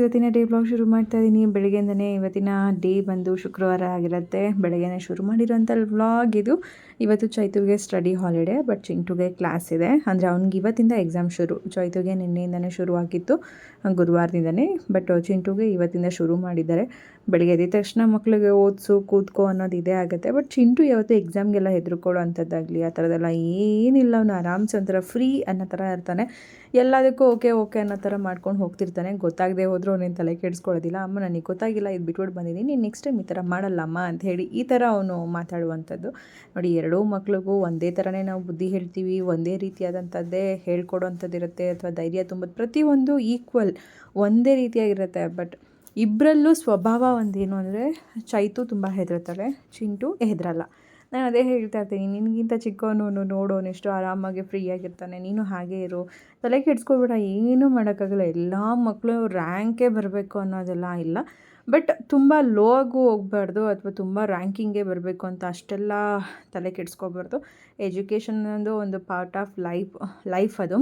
ಇವತ್ತಿನ day blog ಶುರು ಮಾಡ್ತಾ ಇದ್ದೀನಿ ಬೆಳಗ್ಗೆಯಿಂದನೇ ಇವತ್ತಿನ ಡೇ ಬಂದು ಶುಕ್ರವಾರ ಆಗಿರುತ್ತೆ. ಬೆಳಗ್ಗೆನೇ ಶುರು ಮಾಡಿರೋಂಥ ವ್ಲಾಗ್ ಇದು. ಇವತ್ತು ಚೈತುರ್ಗೆ ಸ್ಟಡಿ ಹಾಲಿಡೇ, ಬಟ್ ಚಿಂಟುಗೆ ಕ್ಲಾಸ್ ಇದೆ. ಅಂದರೆ ಅವ್ನಿಗೆ ಇವತ್ತಿಂದ ಎಕ್ಸಾಮ್ ಶುರು. ಚೈತುಗೆ ನಿನ್ನೆಯಿಂದನೇ ಶುರುವಾಗಿತ್ತು, ಗುರುವಾರದಿಂದನೇ. ಬಟ್ ಚಿಂಟುಗೆ ಇವತ್ತಿಂದ ಶುರು ಮಾಡಿದ್ದಾರೆ. ಬೆಳಗ್ಗೆ ಎದ್ದ ತಕ್ಷಣ ಮಕ್ಕಳಿಗೆ ಓದಿಸು, ಕೂತ್ಕೋ ಅನ್ನೋದು ಇದೇ ಆಗುತ್ತೆ. ಬಟ್ ಚಿಂಟು ಯಾವತ್ತು ಎಕ್ಸಾಮ್ಗೆಲ್ಲ ಹೆದರ್ಕೊಳ್ಳೋ ಅಂಥದ್ದಾಗಲಿ, ಆ ಥರದ್ದೆಲ್ಲ ಏನಿಲ್ಲ. ಅವನು ಆರಾಮ್ಸೆ ಒಂಥರ ಫ್ರೀ ಅನ್ನೋ ಥರ ಇರ್ತಾನೆ. ಎಲ್ಲದಕ್ಕೂ ಓಕೆ ಓಕೆ ಅನ್ನೋ ಥರ ಮಾಡ್ಕೊಂಡು ಹೋಗ್ತಿರ್ತಾನೆ. ಗೊತ್ತಾಗದೆ ಹೋದರೂ ಅವನೇನು ತಲೆ ಕೆಡಿಸ್ಕೊಳ್ಳೋದಿಲ್ಲ. ಅಮ್ಮ ನನಗೆ ಗೊತ್ತಾಗಿಲ್ಲ, ಇದು ಬಿಟ್ಬಿಟ್ಟು ಬಂದಿದ್ದೀನಿ. ನೀನು ನೆಕ್ಸ್ಟ್ ಟೈಮ್ ಈ ಥರ ಮಾಡಲ್ಲ ಅಮ್ಮ ಅಂತ ಹೇಳಿ ಈ ಥರ ಅವನು ಮಾತಾಡುವಂಥದ್ದು. ನೋಡಿ, ಎರಡೂ ಮಕ್ಳಿಗೂ ಒಂದೇ ಥರನೇ ನಾವು ಬುದ್ಧಿ ಹೇಳ್ತೀವಿ. ಒಂದೇ ರೀತಿಯಾದಂಥದ್ದೇ ಹೇಳ್ಕೊಡೋವಂಥದ್ದು ಇರುತ್ತೆ. ಅಥವಾ ಧೈರ್ಯ ತುಂಬೋದು ಪ್ರತಿಯೊಂದು ಈಕ್ವಲ್, ಒಂದೇ ರೀತಿಯಾಗಿರುತ್ತೆ. ಬಟ್ ಇಬ್ಬರಲ್ಲೂ ಸ್ವಭಾವ ಒಂದೇನು ಅಂದರೆ, ಚೈತು ತುಂಬ ಹೆದರ್ತಾಳೆ, ಚಿಂಟು ಹೆದರಲ್ಲ. ನಾನು ಅದೇ ಹೇಳ್ತಾ ಇರ್ತೀನಿ, ನಿನಗಿಂತ ಚಿಕ್ಕವನು ನೋಡೋನು ಎಷ್ಟು ಆರಾಮಾಗಿ ಫ್ರೀಯಾಗಿರ್ತಾನೆ ನೀನು ಹಾಗೇ ಇರು. ತಲೆ ಕೆಡ್ಸ್ಕೊಬೇಡ, ಏನೂ ಮಾಡೋಕ್ಕಾಗಲ್ಲ, ಎಲ್ಲ ಮಕ್ಕಳು ರ್ಯಾಂಕೇ ಬರಬೇಕು ಅನ್ನೋದೆಲ್ಲ ಇಲ್ಲ. ಬಟ್ ತುಂಬ ಲೋ ಆಗು ಹೋಗಬಾರ್ದು ಅಥವಾ ತುಂಬ ರ್ಯಾಂಕಿಂಗೇ ಬರಬೇಕು ಅಂತ ಅಷ್ಟೆಲ್ಲ ತಲೆ ಕೆಡಿಸ್ಕೋಬಾರ್ದು. ಎಜುಕೇಷನ್ ಅನ್ನೋದು ಒಂದು ಪಾರ್ಟ್ ಆಫ್ ಲೈಫ್ ಲೈಫ್ ಅದು.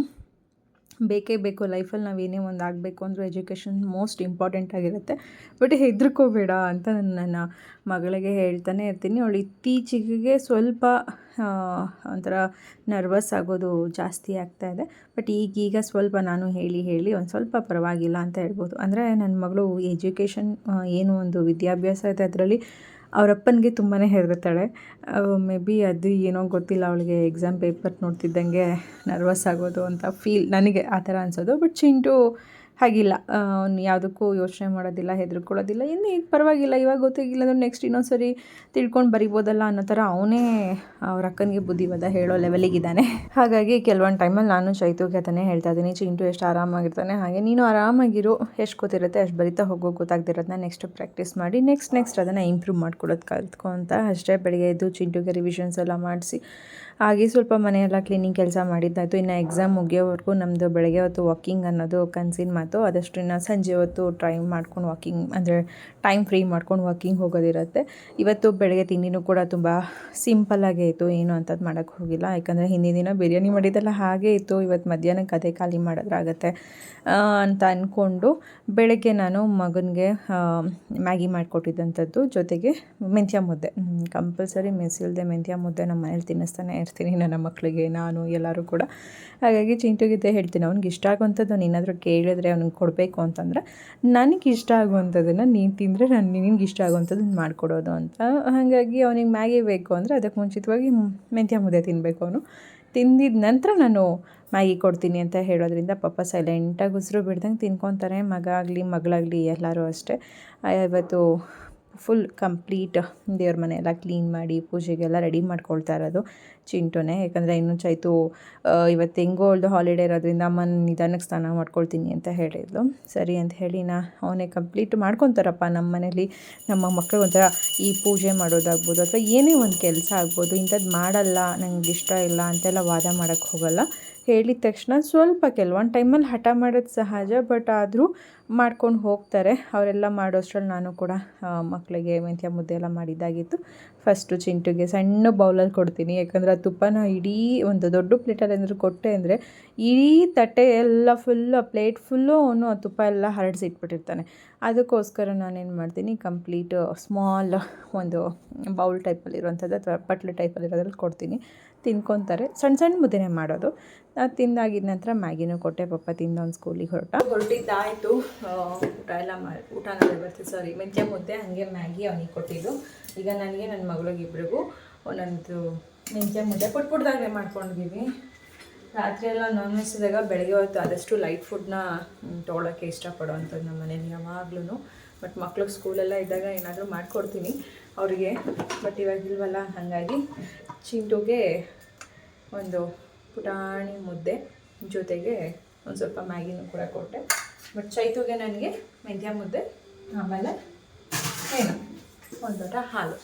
ಬೇಕೇ ಬೇಕು, ಲೈಫಲ್ಲಿ ನಾವು ಏನೇ ಒಂದು ಆಗಬೇಕು ಅಂದರೂ ಎಜುಕೇಷನ್ ಮೋಸ್ಟ್ ಇಂಪಾರ್ಟೆಂಟ್ ಆಗಿರುತ್ತೆ. ಬಟ್ ಹೆದ್ರಕೋಬೇಡ ಅಂತ ನಾನು ನನ್ನ ಮಗಳಿಗೆ ಹೇಳ್ತಾನೆ ಇರ್ತೀನಿ. ಅವಳು ಇತ್ತೀಚೆಗೆ ಸ್ವಲ್ಪ ಒಂಥರ ನರ್ವಸ್ ಆಗೋದು ಜಾಸ್ತಿ ಆಗ್ತಾ ಇದೆ. ಬಟ್ ಈಗೀಗ ಸ್ವಲ್ಪ ನಾನು ಹೇಳಿ ಹೇಳಿ ಒಂದು ಸ್ವಲ್ಪ ಪರವಾಗಿಲ್ಲ ಅಂತ ಹೇಳ್ಬೋದು. ಅಂದರೆ ನನ್ನ ಮಗಳು ಎಜುಕೇಷನ್ ಏನು ಒಂದು ವಿದ್ಯಾಭ್ಯಾಸ ಇದೆ ಅದರಲ್ಲಿ ಅವರಪ್ಪನಿಗೆ ತುಂಬಾ ಹೆದರ್ತಾಳೆ. ಮೇ ಬಿ ಅದು ಏನೋ ಗೊತ್ತಿಲ್ಲ, ಅವಳಿಗೆ ಎಕ್ಸಾಮ್ ಪೇಪರ್ ನೋಡ್ತಿದ್ದಂಗೆ ನರ್ವಸ್ ಆಗೋದು ಅಂತ ಫೀಲ್ ನನಗೆ ಆ ಥರ ಅನಿಸೋದು. ಬಟ್ ಚಿಂಟು ಹಾಗಿಲ್ಲ. ಅವ್ನು ಯಾವುದಕ್ಕೂ ಯೋಚನೆ ಮಾಡೋದಿಲ್ಲ, ಹೆದರ್ಕೊಳ್ಳೋದಿಲ್ಲ. ಇನ್ನು ಈಗ ಪರವಾಗಿಲ್ಲ. ಇವಾಗ ಗೊತ್ತಾಗಿಲ್ಲ ಅಂದ್ರೆ ನೆಕ್ಸ್ಟ್ ಇನ್ನೊಂದು ಸರಿ ತಿಳ್ಕೊಂಡು ಬರಿಬೋದಲ್ಲ ಅನ್ನೋ ಥರ ಅವನೇ ಅವ್ರ ಅಕ್ಕನಿಗೆ ಬುದ್ಧಿವಾದ ಹೇಳೋ ಲೆವೆಲಿಗಿದ್ದಾನೆ ಹಾಗಾಗಿ ಕೆಲವೊಂದು ಟೈಮಲ್ಲಿ ನಾನು ಚೈತುಗೆ ಅದನ್ನೇ ಹೇಳ್ತಾ ಇದ್ದೀನಿ, ಚಿಂಟು ಎಷ್ಟು ಆರಾಮಾಗಿರ್ತಾನೆ, ಹಾಗೆ ನೀನು ಆರಾಮಾಗಿರು, ಎಷ್ಟು ಗೊತ್ತಿರುತ್ತೆ ಅಷ್ಟು ಬರಿತಾ ಹೋಗೋ ಗೊತ್ತಾಗ್ದಿರೋದನ್ನ ನೆಕ್ಸ್ಟ್ ಪ್ರಾಕ್ಟೀಸ್ ಮಾಡಿ ನೆಕ್ಸ್ಟ್ ನೆಕ್ಸ್ಟ್ ಅದನ್ನು ಇಂಪ್ರೂವ್ ಮಾಡ್ಕೊಳ್ಳೋದು ಕಲ್ತ್ಕೊಂತ ಅಷ್ಟೇ ಬೆಳಗ್ಗೆ ಎದ್ದು ಚಿಂಟುಗೆ ರಿವಿಷನ್ಸ್ ಎಲ್ಲ ಮಾಡಿಸಿ ಹಾಗೆ ಸ್ವಲ್ಪ ಮನೆಯೆಲ್ಲ ಕ್ಲೀನಿಂಗ್ ಕೆಲಸ ಮಾಡಿದ್ದಾಯಿತು. ಇನ್ನು ಎಕ್ಸಾಮ್ ಮುಗಿಯೋವರೆಗೂ ನಮ್ಮದು ಬೆಳಗ್ಗೆ ಹೊತ್ತು ವಾಕಿಂಗ್ ಅನ್ನೋದು ಕನ್ಸಿನ ಮಾತು ಆದಷ್ಟು ಇನ್ನು ಸಂಜೆ ಹೊತ್ತು ಟ್ರೈ ಮಾಡ್ಕೊಂಡು ವಾಕಿಂಗ್ ಅಂದರೆ ಟೈಮ್ ಫ್ರೀ ಮಾಡ್ಕೊಂಡು ವಾಕಿಂಗ್ ಹೋಗೋದಿರುತ್ತೆ. ಇವತ್ತು ಬೆಳಗ್ಗೆ ತಿಂಡಿನೂ ಕೂಡ ತುಂಬ ಸಿಂಪಲ್ಲಾಗೇ ಇತ್ತು. ಏನು ಅಂತದ್ದು ಮಾಡೋಕ್ಕೆ ಹೋಗಿಲ್ಲ. ಯಾಕಂದರೆ ಹಿಂದಿನ ದಿನ ಬಿರಿಯಾನಿ ಮಾಡಿದ್ದೆಲ್ಲ ಹಾಗೇ ಇತ್ತು. ಇವತ್ತು ಮಧ್ಯಾಹ್ನಕ್ಕೆ ಅದೇ ಖಾಲಿ ಮಾಡೋದ್ರಾಗತ್ತೆ ಅಂತ ಅಂದ್ಕೊಂಡು ಬೆಳಗ್ಗೆ ನಾನು ಮಗನಿಗೆ ಮ್ಯಾಗಿ ಮಾಡಿಕೊಟ್ಟಿದ್ದಂಥದ್ದು ಜೊತೆಗೆ ಮೆಂತ್ಯ ಮುದ್ದೆ. ಕಂಪಲ್ಸರಿ ಮೆಸಿಲ್ದೆ ಮೆಂತ್ಯ ಮುದ್ದೆ ನಮ್ಮ ಮನೇಲಿ ತಿನ್ನಿಸ್ತಾನೆ ಇರ್ತೀನಿ ನನ್ನ ಮಕ್ಕಳಿಗೆ ನಾನು ಎಲ್ಲರೂ ಕೂಡ. ಹಾಗಾಗಿ ಚಿಂಟುಗಿದ್ದೆ ಹೇಳ್ತೀನಿ, ಅವ್ನಿಗೆ ಇಷ್ಟ ಆಗುವಂಥದ್ದು ನೀನಾದರೂ ಕೇಳಿದ್ರೆ ಅವ್ನಿಗೆ ಕೊಡಬೇಕು ಅಂತಂದ್ರೆ, ನನಗೆ ಇಷ್ಟ ಆಗುವಂಥದ್ದನ್ನು ನೀನು ತಿಂದರೆ ನಾನು, ನಿನಗೆ ಇಷ್ಟ ಆಗುವಂಥದ್ದನ್ನು ಮಾಡಿಕೊಡೋದು ಅಂತ. ಹಾಗಾಗಿ ಅವನಿಗೆ ಮ್ಯಾಗಿ ಬೇಕು ಅಂದರೆ ಅದಕ್ಕೆ ಮುಂಚಿತವಾಗಿ ಮೆಂತ್ಯ ಮುದ್ದೆ ತಿನ್ನಬೇಕು ಅವನು. ತಿಂದಿದ ನಂತರ ನಾನು ಮ್ಯಾಗಿ ಕೊಡ್ತೀನಿ ಅಂತ ಹೇಳೋದ್ರಿಂದ ಪಾಪ ಸೈಲೆಂಟಾಗಿ ಉಸಿರು ಬಿಡ್ದಂಗೆ ತಿನ್ಕೊತಾರೆ, ಮಗ ಆಗಲಿ, ಮಗಳಾಗಲಿ, ಎಲ್ಲರೂ ಅಷ್ಟೇ. ಇವತ್ತು ಫುಲ್ ಕಂಪ್ಲೀಟ್ ದೇವ್ರ ಮನೆ ಎಲ್ಲ ಕ್ಲೀನ್ ಮಾಡಿ ಪೂಜೆಗೆಲ್ಲ ರೆಡಿ ಮಾಡ್ಕೊಳ್ತಾ ಇರೋದು. ಚಿಂಟುನೇ ಯಾಕಂದರೆ ಇನ್ನೂ ಚೈತು ಇವತ್ತು ಹೆಂಗೋ ಅವಳ್ದು ಹಾಲಿಡೇ ಇರೋದ್ರಿಂದ ಅಮ್ಮನ ನಿಧಾನಕ್ಕೆ ಸ್ನಾನ ಮಾಡ್ಕೊಳ್ತೀನಿ ಅಂತ ಹೇಳಿದ್ಲು. ಸರಿ ಅಂತ ಹೇಳಿ ನಾ ಅವನೇ ಕಂಪ್ಲೀಟ್ ಮಾಡ್ಕೊತಾರಪ್ಪ ನಮ್ಮ ಮನೇಲಿ. ನಮ್ಮ ಮಕ್ಕಳು ಒಂಥರ ಈ ಪೂಜೆ ಮಾಡೋದಾಗ್ಬೋದು ಅಥವಾ ಏನೇ ಒಂದು ಕೆಲಸ ಆಗ್ಬೋದು ಇಂಥದ್ದು ಮಾಡಲ್ಲ ನನಗೆ ಇಷ್ಟ ಇಲ್ಲ ಅಂತೆಲ್ಲ ವಾದ ಮಾಡೋಕ್ಕೆ ಹೋಗಲ್ಲ. ಹೇಳಿದ ತಕ್ಷಣ ಸ್ವಲ್ಪ ಕೆಲವೊಂದು ಟೈಮಲ್ಲಿ ಹಠ ಮಾಡೋದು ಸಹಜ, ಬಟ್ ಆದರೂ ಮಾಡ್ಕೊಂಡು ಹೋಗ್ತಾರೆ. ಅವರೆಲ್ಲ ಮಾಡೋಷ್ಟ್ರಲ್ಲಿ ನಾನು ಕೂಡ ಮಕ್ಕಳಿಗೆ ಮೆಂತ್ಯ ಮುದ್ದೆ ಎಲ್ಲ ಮಾಡಿದ್ದಾಗಿತ್ತು. ಫಸ್ಟು ಚಿಂಟುಗೆ ಸಣ್ಣ ಬೌಲಲ್ಲಿ ಕೊಡ್ತೀನಿ. ಯಾಕಂದರೆ ಆ ತುಪ್ಪನ ಇಡೀ ಒಂದು ದೊಡ್ಡ ಪ್ಲೇಟಲ್ಲಿ ಏನಾದರೂ ಕೊಟ್ಟೆ ಅಂದರೆ ಇಡೀ ತಟ್ಟೆ ಎಲ್ಲ ಫುಲ್ಲು ಪ್ಲೇಟ್ ಫುಲ್ಲು ಅವನು ಆ ತುಪ್ಪ ಎಲ್ಲ ಹರಡಿಸಿಟ್ಬಿಟ್ಟಿರ್ತಾನೆ ಅದಕ್ಕೋಸ್ಕರ ನಾನೇನು ಮಾಡ್ತೀನಿ ಕಂಪ್ಲೀಟ್ ಸ್ಮಾಲ್ ಒಂದು ಬೌಲ್ ಟೈಪಲ್ಲಿರುವಂಥದ್ದು ಅಥವಾ ಪಟ್ಲು ಟೈಪಲ್ಲಿರೋದ್ರಲ್ಲಿ ಕೊಡ್ತೀನಿ. ತಿನ್ಕೊತಾರೆ. ಸಣ್ಣ ಸಣ್ಣ ಮುದ್ದೆನೇ ಮಾಡೋದು. ಅದು ತಿಂದಾಗಿದ ನಂತರ ಮ್ಯಾಗಿನೂ ಕೊಟ್ಟೆ, ಪಪ್ಪ ತಿಂದು ಒಂದು ಸ್ಕೂಲಿಗೆ ಹೊರಟ. ಹೊರಟಿದ್ದಾಯಿತು. ಊಟ ಎಲ್ಲ ಮಾಡಿ ಊಟನೆಲ್ಲ ಬರ್ತೀವಿ ಸಾರಿ ಮೆಂತ್ಯ ಮುದ್ದೆ, ಹಾಗೆ ಮ್ಯಾಗಿ ಅವನಿಗೆ ಕೊಟ್ಟಿದ್ದು. ಈಗ ನನಗೆ ನನ್ನ ಮಗಳಿಗೆ ಇಬ್ಬರಿಗೂ ಒಂದೊಂದು ಮೆಂತ್ಯ ಮುದ್ದೆ ಪುಟ್ ಪುಟ್ದಾಗೆ ಮಾಡ್ಕೊಂಡಿದ್ದೀವಿ ರಾತ್ರಿ ಎಲ್ಲ ನಾನ್ ವೆಜ್ ಇದ್ದಾಗ ಬೆಳಗ್ಗೆ ಹೊತ್ತು ಆದಷ್ಟು ಲೈಟ್ ಫುಡ್ನ ತೊಗೊಳಕ್ಕೆ ಇಷ್ಟಪಡೋವಂಥದ್ದು ನಮ್ಮ ಮನೇಲಿ ಯಾವಾಗ್ಲೂ ಬಟ್ ಮಕ್ಳಿಗೆ ಸ್ಕೂಲೆಲ್ಲ ಇದ್ದಾಗ ಏನಾದರೂ ಮಾಡಿಕೊಡ್ತೀನಿ. ಅವರಿಗೆ, ಬಟ್ ಇವಾಗ ಇಲ್ವಲ್ಲ ಹಾಗಾಗಿ ಚಿಂಟುಗೆ ಒಂದು ಪುಟಾಣಿ ಮುದ್ದೆ ಜೊತೆಗೆ ಒಂದು ಸ್ವಲ್ಪ ಮ್ಯಾಗಿನೂ ಕೂಡ ಕೊಟ್ಟೆ. ಬಟ್ ಚೈತುಗೆ ನನಗೆ ಮೆಂತ್ಯ ಮುದ್ದೆ ಆಮೇಲೆ ಏನು? ಒಂದು ಲೋಟ ಹಾಲು.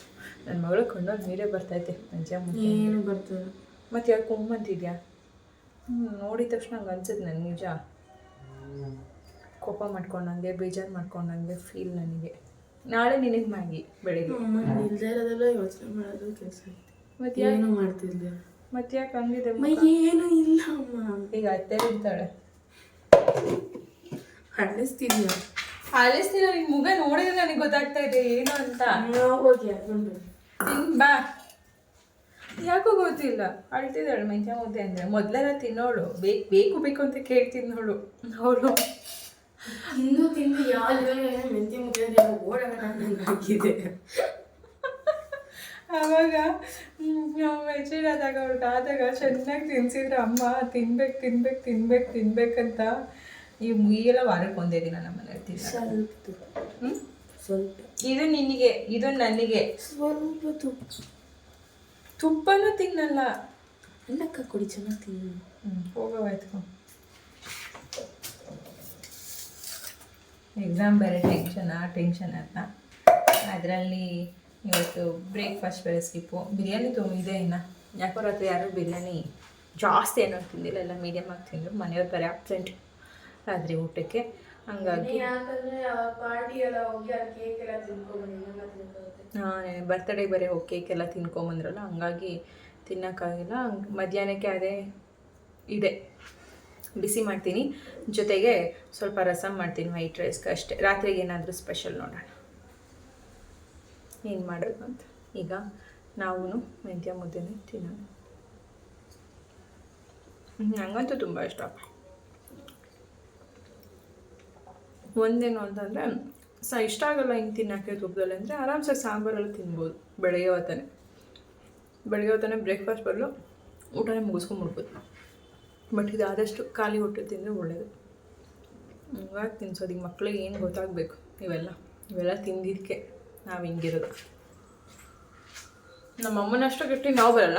ನನ್ನ ಮಗಳು ಕೊಂಡೋಗಿ ನೀರೇ ಬರ್ತೈತೆ ಮೆಂತ್ಯ ಮುದ್ದೆ ಏನು ಬರ್ತದೆ? ಮತ್ತು ಯಾಕೆ ಕೊಂಬಂತಿದ್ಯಾ ಹ್ಞೂ ನೋಡಿದ ತಕ್ಷಣ ಹಂಗೆ ಅನ್ಸುತ್ತೆ ನನಗೆ ನಿಜ. ಕೋಪ ಮಾಡ್ಕೊಂಡಂಗೆ ಬೇಜಾರು ಮಾಡ್ಕೊಂಡಂಗೆ ಫೀಲ್ ನನಗೆ. ನಾಳೆ ನಿನಗೆ ಮ್ಯಾಗಿ ಬೆಳಿಗ್ಗೆ. ಇಲ್ಲದೆ ಇರೋದೆಲ್ಲ ಯೋಚನೆ ಮಾಡೋದು ಕೆಲಸ ಆಯ್ತು ಮತ್ತೆ ಏನು ಮಾಡ್ತಿದ್ದೆ ಮತ್ತೆ ಯಾಕೆ ಹಂಗಿದೆ ಏನು ಇಲ್ಲ ಅಮ್ಮ. ಈಗ ಅತ್ತೆ ಇರ್ತಾಳೆ ಅಳಿಸ್ತಿದ್ಯ ಅಳಿಸ್ತಿಲ್ಲ ನಿನ್ ಮುಗ ನೋಡಿದ್ರೆ ನನಗೆ ಗೊತ್ತಾಗ್ತಾ ಇದೆ ಏನು ಅಂತ. ಹೋಗಿ ಅದೊಂದು ತಿನ್ ಬಾ. ಯಾಕೋ ಗೊತ್ತಿಲ್ಲ. ಅಳ್ತಿದ್ದಾಳೆ ಮೆಂತ್ಯ ಮುದ್ದೆ ಅಂದ್ರೆ. ಮೊದ್ಲೆಲ್ಲ ತಿನ್ನೋಳು. ಬೇಕು ಬೇಕು ಬೇಕು ಅಂತ ನೋಡು. ಅವಳು. ತಿಂದು ತಿಂದು ಯಾವ ಮೆಂತ್ಯ ಮುದ್ದೆ ಓಡಾಗಿದೆ ಆವಾಗ ಮೆಚೂರ್ ಆದಾಗ ಅವ್ರಿಗೆ ಆದಾಗ ಚೆನ್ನಾಗಿ ತಿನ್ಸಿದ್ರು ಅಮ್ಮ ತಿನ್ಬೇಕು ತಿನ್ಬೇಕು ತಿನ್ಬೇಕು ತಿನ್ಬೇಕಂತ ಈ ಮುಗಿಯೆಲ್ಲ ವಾರಕ್ಕೆ ಒಂದೇ ದಿನ ನಮ್ಮ ಮನೆಯಲ್ಲಿ ತಿನ್ನ? ಸ್ವಲ್ಪ. ಇದು ನಿನಗೆ ಇದು ನನಗೆ. ಸ್ವಲ್ಪ ತುಪ್ಪ. ತುಪ್ಪನೂ ತಿನ್ನಲ್ಲ. ಅನ್ನಕ್ಕ ಕೊಡಿ ಚೆನ್ನಾಗಿ ತಿನ್ನು. ಹೋಗವಾಯ್ತು ಎಕ್ಸಾಮ್ ಬೇರೆ ಟೆನ್ಷನ್ ಆ ಟೆನ್ಷನ್ ಅಂತ ಅದರಲ್ಲಿ ಇವತ್ತು ಬ್ರೇಕ್ಫಾಸ್ಟ್ ಬೇರೆ ಸ್ಕಿಪ್ಪು ಬಿರಿಯಾನಿ ಇದೆ ಇನ್ನು. ಯಾಕೋ ರಾತ್ರಿ ಯಾರೂ ಬಿರಿಯಾನಿ ಜಾಸ್ತಿ ಏನೋ ತಿಂದಿಲ್ಲ ಎಲ್ಲ ಮೀಡಿಯಮ್ ಆಗಿ ತಿಂದರು. ಮನೆಯವ್ರು ಬೇರೆ ಆಬ್ಸೆಂಟ್ ರಾತ್ರಿ ಊಟಕ್ಕೆ. ಹಂಗಾಗಿ ಹಾಂ ಬರ್ತಡೇ ಬರೀ ಹೋಗಿ ಕೇಕ್ ಎಲ್ಲ ತಿನ್ಕೊಂಬಂದ್ರಲ್ಲ ಹಂಗಾಗಿ ತಿನ್ನೋಕ್ಕಾಗಿಲ್ಲ. ಹಂಗ್- ಮಧ್ಯಾಹ್ನಕ್ಕೆ ಅದೇ ಇದೆ. ಬಿಸಿ ಮಾಡ್ತೀನಿ. ಜೊತೆಗೆ ಸ್ವಲ್ಪ ರಸಮ್ ಮಾಡ್ತೀನಿ ವೈಟ್ ರೈಸ್ಗೆ ಅಷ್ಟೇ. ರಾತ್ರಿಗೆ ಏನಾದರೂ ಸ್ಪೆಷಲ್ ನೋಡೋಣ. ಏನು ಮಾಡೋದು ಅಂತ. ಈಗ ನಾವು ಮೆಂತ್ಯ ಮುದ್ದೆನೇ ತಿನ್ನೋಣ. ನನಗಂತೂ ನಂಗಂತೂ ತುಂಬ ಇಷ್ಟ. ಒಂದೇನು ಅಂತಂದರೆ, ಸ ಇಷ್ಟ ಆಗೋಲ್ಲ ಹಿಂಗೆ ತಿನ್ನೋಕ್ಕೆ ತುಪ್ಪದಲ್ಲಿ ಅಂದರೆ ಆರಾಮ್ಸೆ ಸಾಂಬಾರಲ್ಲಿ ತಿನ್ಬೋದು, ಬೆಳಗ್ಗೆ ಹೊತ್ತಾನೆ. ಬೆಳಗ್ಗೆ ಹೊತ್ತನೇ ಬ್ರೇಕ್ಫಾಸ್ಟ್ ಬರಲು ಊಟನೇ ಮುಗಿಸ್ಕೊಂಬಿಡ್ಬೋದು. ಬಟ್ ಇದು ಆದಷ್ಟು ಖಾಲಿ ಹೊಟ್ಟೆ ತಿಂದರೆ ಒಳ್ಳೆಯದು ಇವಾಗ ತಿನ್ಸೋದು. ಈಗ ಮಕ್ಳಿಗೆ ಏನು ಗೊತ್ತಾಗಬೇಕು? ಇವೆಲ್ಲ. ಇವೆಲ್ಲ ತಿಂದಿದ್ದಕ್ಕೆ. ನಾವು ಹಿಂಗಿರೋದು. ನಮ್ಮ ಅಮ್ಮನಷ್ಟು ಗಟ್ಟಿ ನಾವು ಬರಲ್ಲ.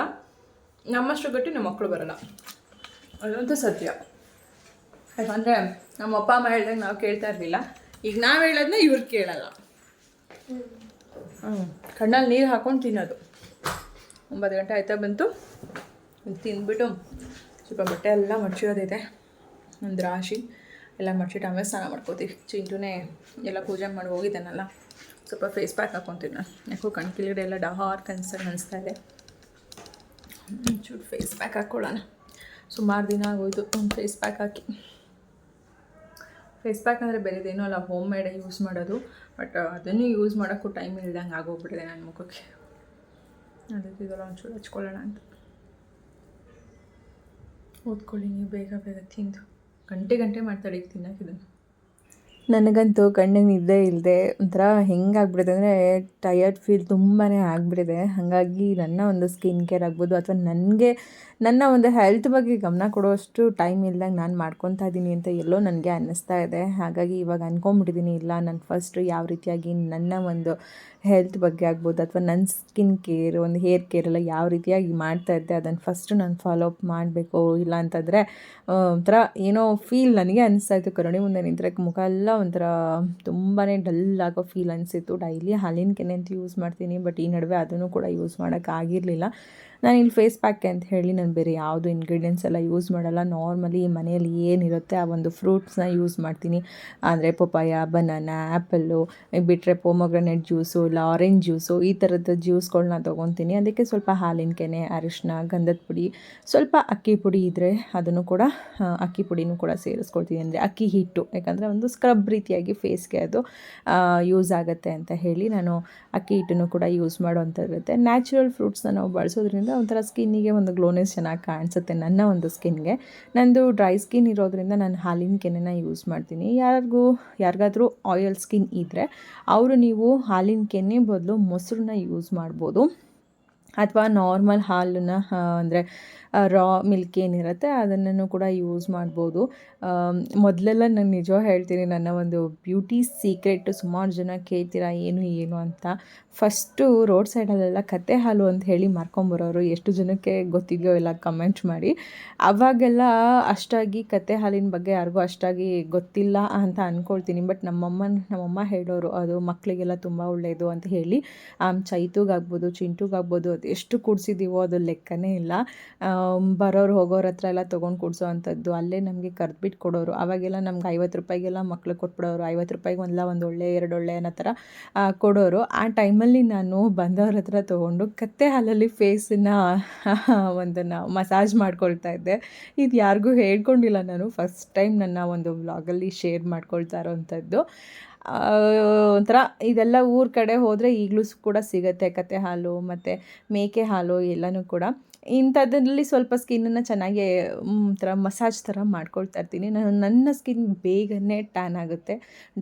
ನಮ್ಮಷ್ಟು ಗಟ್ಟಿ ನಮ್ಮ ಮಕ್ಕಳು ಬರಲ್ಲ. ಅದಂತೂ ಸತ್ಯ. ಯಾಕಂದರೆ ನಮ್ಮ ಅಪ್ಪ, ಅಮ್ಮ ಹೇಳ್ದಂಗೆ ನಾವು ಕೇಳ್ತಾ ಇರಲಿಲ್ಲ. ಈಗ ನಾವು ಹೇಳೋದನ್ನ ಇವ್ರು ಕೇಳಲ್ಲ. ಹ್ಞೂ ಕಣ್ಣಲ್ಲಿ ನೀರು ಹಾಕೊಂಡು ತಿನ್ನೋದು. ಒಂಬತ್ತು ಗಂಟೆ ಆಯ್ತಾ ಬಂತು. ತಿಂದ್ಬಿಟ್ಟು ಸ್ವಲ್ಪ ಬಟ್ಟೆ ಎಲ್ಲ ಮಡ್ಚಿರೋದೈತೆ ಒಂದು ರಾಶಿ. ಎಲ್ಲ ಮಡ್ಚಿಟ್ಟು ಆಮೇಲೆ ಸ್ನಾನ ಮಾಡ್ಕೋತೀವಿ. ಚಿಂಟುನೇ ಎಲ್ಲ ಪೂಜೆ ಮಾಡಿ ಹೋಗಿದ್ದಾನಲ್ಲ. ಸ್ವಲ್ಪ ಫೇಸ್ ಪ್ಯಾಕ್ ಹಾಕ್ಕೊತೀನಿ ನಾನು. ಯಾಕೋ ಕಣ್ ಎಲ್ಲ ಡಾರ್ಕ್ ಅನ್ಸಂಗೆ ಅನಿಸ್ತಾ ಇದೆ. ಒಂಚೂರು ಫೇಸ್ ಪ್ಯಾಕ್ ಹಾಕ್ಕೊಳ್ಳೋಣ ಸುಮಾರು ದಿನ ಆಗೋಯ್ತು ಒಂದು ಫೇಸ್ ಪ್ಯಾಕ್ ಹಾಕಿ. ಫೇಸ್ ಪ್ಯಾಕ್ ಅಂದರೆ ಬೇರೆದೇನೂ ಅಲ್ಲ ಹೋಮ್ ಮೇಡೇ ಯೂಸ್ ಮಾಡೋದು. ಬಟ್ ಅದನ್ನು ಯೂಸ್ ಮಾಡೋಕ್ಕೂ ಟೈಮ್ ಇಲ್ದಂಗೆ ಆಗೋಗ್ಬಿಟ್ಟಿದೆ ನನ್ನ ಮುಖಕ್ಕೆ. ಅದಕ್ಕೆ ಇದೆಲ್ಲ ಒಂಚೂರು ಹಚ್ಕೊಳ್ಳೋಣ ಅಂತ. ಓದ್ಕೊಳ್ಳಿ ನೀವು ಬೇಗ ಬೇಗ ತಿಂದು. ಗಂಟೆ ಗಂಟೆ ಮಾಡ್ತಾಳೆ ತಿನ್ನೋಕಿದನ್ನು ನನಗಂತೂ ಕಣ್ಣಿಗೆ ನಿದ್ದೆ ಇಲ್ಲದೆ ಒಂಥರ ಹೆಂಗಾಗ್ಬಿಟ್ಟಿದೆ ಅಂದರೆ ಟಯರ್ಡ್ ಫೀಲ್ ತುಂಬಾ ಆಗ್ಬಿಡಿದೆ ಹಾಗಾಗಿ ನನ್ನ ಒಂದು ಸ್ಕಿನ್ ಕೇರ್ ಆಗ್ಬೋದು ಅಥವಾ ನನಗೆ, ನನ್ನ ಒಂದು ಹೆಲ್ತ್ ಬಗ್ಗೆ ಗಮನ ಕೊಡೋಷ್ಟು ಟೈಮ್ ಇಲ್ದಂಗೆ ನಾನು ಮಾಡ್ಕೊತಾ ಇದ್ದೀನಿ ಅಂತ ಎಲ್ಲೋ ನನಗೆ ಅನ್ನಿಸ್ತಾ ಇದೆ. ಹಾಗಾಗಿ ಇವಾಗ ಅಂದ್ಕೊಂಬಿಟ್ಟಿದ್ದೀನಿ ಇಲ್ಲ ನಾನು ಫಸ್ಟು ಯಾವ ರೀತಿಯಾಗಿ ನನ್ನ ಒಂದು ಹೆಲ್ತ್ ಬಗ್ಗೆ ಆಗ್ಬೋದು ಅಥವಾ ನನ್ನ ಸ್ಕಿನ್ ಕೇರ್ ಒಂದು ಹೇರ್ ಕೇರ್ ಎಲ್ಲ ಯಾವ ರೀತಿಯಾಗಿ ಮಾಡ್ತಾ ಇದ್ದೆ, ಅದನ್ನು ಫಸ್ಟು ನಾನು ಫಾಲೋ ಅಪ್ ಮಾಡಬೇಕು ಇಲ್ಲ ಅಂತಂದರೆ ಒಂಥರ ಏನೋ ಫೀಲ್ ನನಗೆ ಅನಿಸ್ತಾಯಿತ್ತು. ಕರುಣಿ ಮುಂದೆ ನಿಂತರೆ ಮುಖ ಎಲ್ಲ ಒಂಥರ ತುಂಬಾ ಡಲ್ ಆಗೋ ಫೀಲ್ ಅನಿಸಿತ್ತು. ಡೈಲಿ ಹಾಲಿನ ಕೆನೆ ಅಂತ ಯೂಸ್ ಮಾಡ್ತೀನಿ ಬಟ್ ಈ ನಡುವೆ ಅದನ್ನು ಕೂಡ ಯೂಸ್ ಮಾಡೋಕ್ಕಾಗಿರಲಿಲ್ಲ ನಾನು ಇಲ್ಲಿ ಫೇಸ್ ಪ್ಯಾಕ್ ಅಂತ ಹೇಳಿ ನಾನು ಬೇರೆ ಯಾವುದು ಇಂಗ್ರೀಡಿಯೆಂಟ್ಸ್ ಎಲ್ಲ ಯೂಸ್ ಮಾಡಲ್ಲ. ನಾರ್ಮಲಿ ಮನೆಯಲ್ಲಿ ಏನಿರುತ್ತೆ ಆ ಒಂದು ಫ್ರೂಟ್ಸ್ನ ಯೂಸ್ ಮಾಡ್ತೀನಿ. ಅಂದರೆ ಪಪ್ಪಾಯ ಬನಾನಾ ಆ್ಯಪಲ್ಲು ಬಿಟ್ಟರೆ ಪೋಮೊಗ್ರನೇಟ್ ಜ್ಯೂಸು ಇಲ್ಲ ಆರೆಂಜ್ ಜ್ಯೂಸು ಈ ಥರದ ಜ್ಯೂಸ್ಗಳನ್ನ ತೊಗೊತೀನಿ. ಅದಕ್ಕೆ ಸ್ವಲ್ಪ ಹಾಲಿನ ಕೆನೆ ಅರಿಶಿನ ಗಂಧದ ಪುಡಿ, ಸ್ವಲ್ಪ ಅಕ್ಕಿ ಪುಡಿ ಇದ್ದರೆ ಅದನ್ನು ಕೂಡ ಅಕ್ಕಿ ಪುಡಿನೂ ಕೂಡ ಸೇರಿಸ್ಕೊಳ್ತೀನಿ ಅಂದರೆ ಅಕ್ಕಿ ಹಿಟ್ಟು, ಯಾಕಂದರೆ ಒಂದು ಸ್ಕ್ರಬ್ ರೀತಿಯಾಗಿ ಫೇಸ್ಗೆ ಅದು ಯೂಸ್ ಆಗುತ್ತೆ ಅಂತ ಹೇಳಿ ನಾನು ಅಕ್ಕಿ ಹಿಟ್ಟನ್ನು ಕೂಡ ಯೂಸ್ ಮಾಡುವಂಥದ್ದಿರುತ್ತೆ ನ್ಯಾಚುರಲ್ ಫ್ರೂಟ್ಸ್ನ ನಾವು ಬಳಸೋದ್ರಿಂದ ಒಂಥರ ಸ್ಕಿನ್ನಿಗೆ ಒಂದು ಗ್ಲೋನೆಸ್ ಚೆನ್ನಾಗಿ ಕಾಣಿಸುತ್ತೆ ನನ್ನ ಒಂದು ಸ್ಕಿನ್ಗೆ. ನಂದು ಡ್ರೈ ಸ್ಕಿನ್ ಇರೋದ್ರಿಂದ ನಾನು ಹಾಲಿನ ಕೆನೆನ ಯೂಸ್ ಮಾಡ್ತೀನಿ. ಯಾರಿಗೂ, ಯಾರಿಗಾದರೂ ಆಯಿಲ್ ಸ್ಕಿನ್ ಇದ್ದರೆ ಅವರು ನೀವು ಹಾಲಿನ ಕೆನೆ ಬದಲು ಮೊಸರನ್ನ ಯೂಸ್ ಮಾಡ್ಬೋದು. ಅಥವಾ ನಾರ್ಮಲ್ ಹಾಲನ್ನು ಅಂದರೆ ರಾ ಮಿಲ್ಕ್ ಏನಿರುತ್ತೆ ಅದನ್ನು ಕೂಡ ಯೂಸ್ ಮಾಡ್ಬೋದು. ಮೊದಲೆಲ್ಲ ನಾನು ನಿಜ ಹೇಳ್ತೀನಿ, ನನ್ನ ಒಂದು ಬ್ಯೂಟಿ ಸೀಕ್ರೆಟ್ ಸುಮಾರು ಜನ ಕೇಳ್ತೀರಾ, ಏನು ಏನು ಅಂತ. ಫಸ್ಟು ರೋಡ್ ಸೈಡಲ್ಲೆಲ್ಲ ಕತೆ ಹಾಲು ಅಂತ ಹೇಳಿ ಮಾರ್ಕೊಂಬರೋರು ಎಷ್ಟು ಜನಕ್ಕೆ ಗೊತ್ತಿದೆಯೋ ಇಲ್ಲ ಕಮೆಂಟ್ ಮಾಡಿ. ಅವಾಗೆಲ್ಲ ಅಷ್ಟಾಗಿ ಕತೆ ಹಾಲಿನ ಬಗ್ಗೆ ಯಾರಿಗೂ ಅಷ್ಟಾಗಿ ಗೊತ್ತಿಲ್ಲ ಅಂತ ಅಂದ್ಕೊಳ್ತೀನಿ ಬಟ್ ನಮ್ಮಮ್ಮ ನಮ್ಮಮ್ಮ ಹೇಳೋರು ಅದು ಮಕ್ಕಳಿಗೆಲ್ಲ ತುಂಬ ಒಳ್ಳೆಯದು ಅಂತ ಹೇಳಿ. ಆಮ್ ಚೈತುಗಾಗ್ಬೋದು ಚಿಂಟುಗಾಗ್ಬೋದು ಅದು ಎಷ್ಟು ಕುಡಿಸಿದೀವೋ ಅದು ಲೆಕ್ಕನೇ ಇಲ್ಲ. ಬರೋರು ಹೋಗೋರ ಹತ್ರ ಎಲ್ಲ ತೊಗೊಂಡು ಕುಡಿಸೋ ಅಂಥದ್ದು, ಅಲ್ಲೇ ನಮಗೆ ಕರ್ದ್ಬಿಟ್ಟು ಕೊಡೋರು. ಅವಾಗೆಲ್ಲ ನಮ್ಗೆ ಐವತ್ತು ರೂಪಾಯಿಗೆಲ್ಲ ಮಕ್ಳು ಕೊಟ್ಬಿಡೋರು. ಐವತ್ತು ರೂಪಾಯಿಗೆ ಒಂದಲ್ಲ ಒಂದು ಒಳ್ಳೆ, ಎರಡು ಒಳ್ಳೆ ಅನ್ನೋ ಥರ ಕೊಡೋರು. ಆ ಟೈಮಲ್ಲಿ ನಾನು ಬಂದವ್ರ ಹತ್ರ ತೊಗೊಂಡು ಕತ್ತೆ ಹಾಲಲ್ಲಿ ಫೇಸನ್ನ ಒಂದನ್ನು ಮಸಾಜ್ ಮಾಡ್ಕೊಳ್ತಾ ಇದ್ದೆ. ಇದು ಯಾರಿಗೂ ಹೇಳ್ಕೊಂಡಿಲ್ಲ ನಾನು. ಫಸ್ಟ್ ಟೈಮ್ ನನ್ನ ಒಂದು ವ್ಲಾಗಲ್ಲಿ ಶೇರ್ ಮಾಡ್ಕೊಳ್ತಾ ಇರೋವಂಥದ್ದು ಒಂಥರ ಇದೆಲ್ಲ ಊರ ಕಡೆ ಹೋದರೆ ಈಗಲೂ ಕೂಡ ಸಿಗುತ್ತೆ ಕತ್ತೆ ಹಾಲು, ಮತ್ತು ಮೇಕೆ ಹಾಲು ಎಲ್ಲನೂ ಕೂಡ. ಇಂಥದ್ರಲ್ಲಿ ಸ್ವಲ್ಪ ಸ್ಕಿನ್ನನ್ನು ಚೆನ್ನಾಗಿ ಒಂಥರ ಮಸಾಜ್ ಥರ ಮಾಡ್ಕೊಳ್ತಾ ಇರ್ತೀನಿ. ನಾನು ನನ್ನ ಸ್ಕಿನ್ ಬೇಗನೆ ಟ್ಯಾನ್ ಆಗುತ್ತೆ.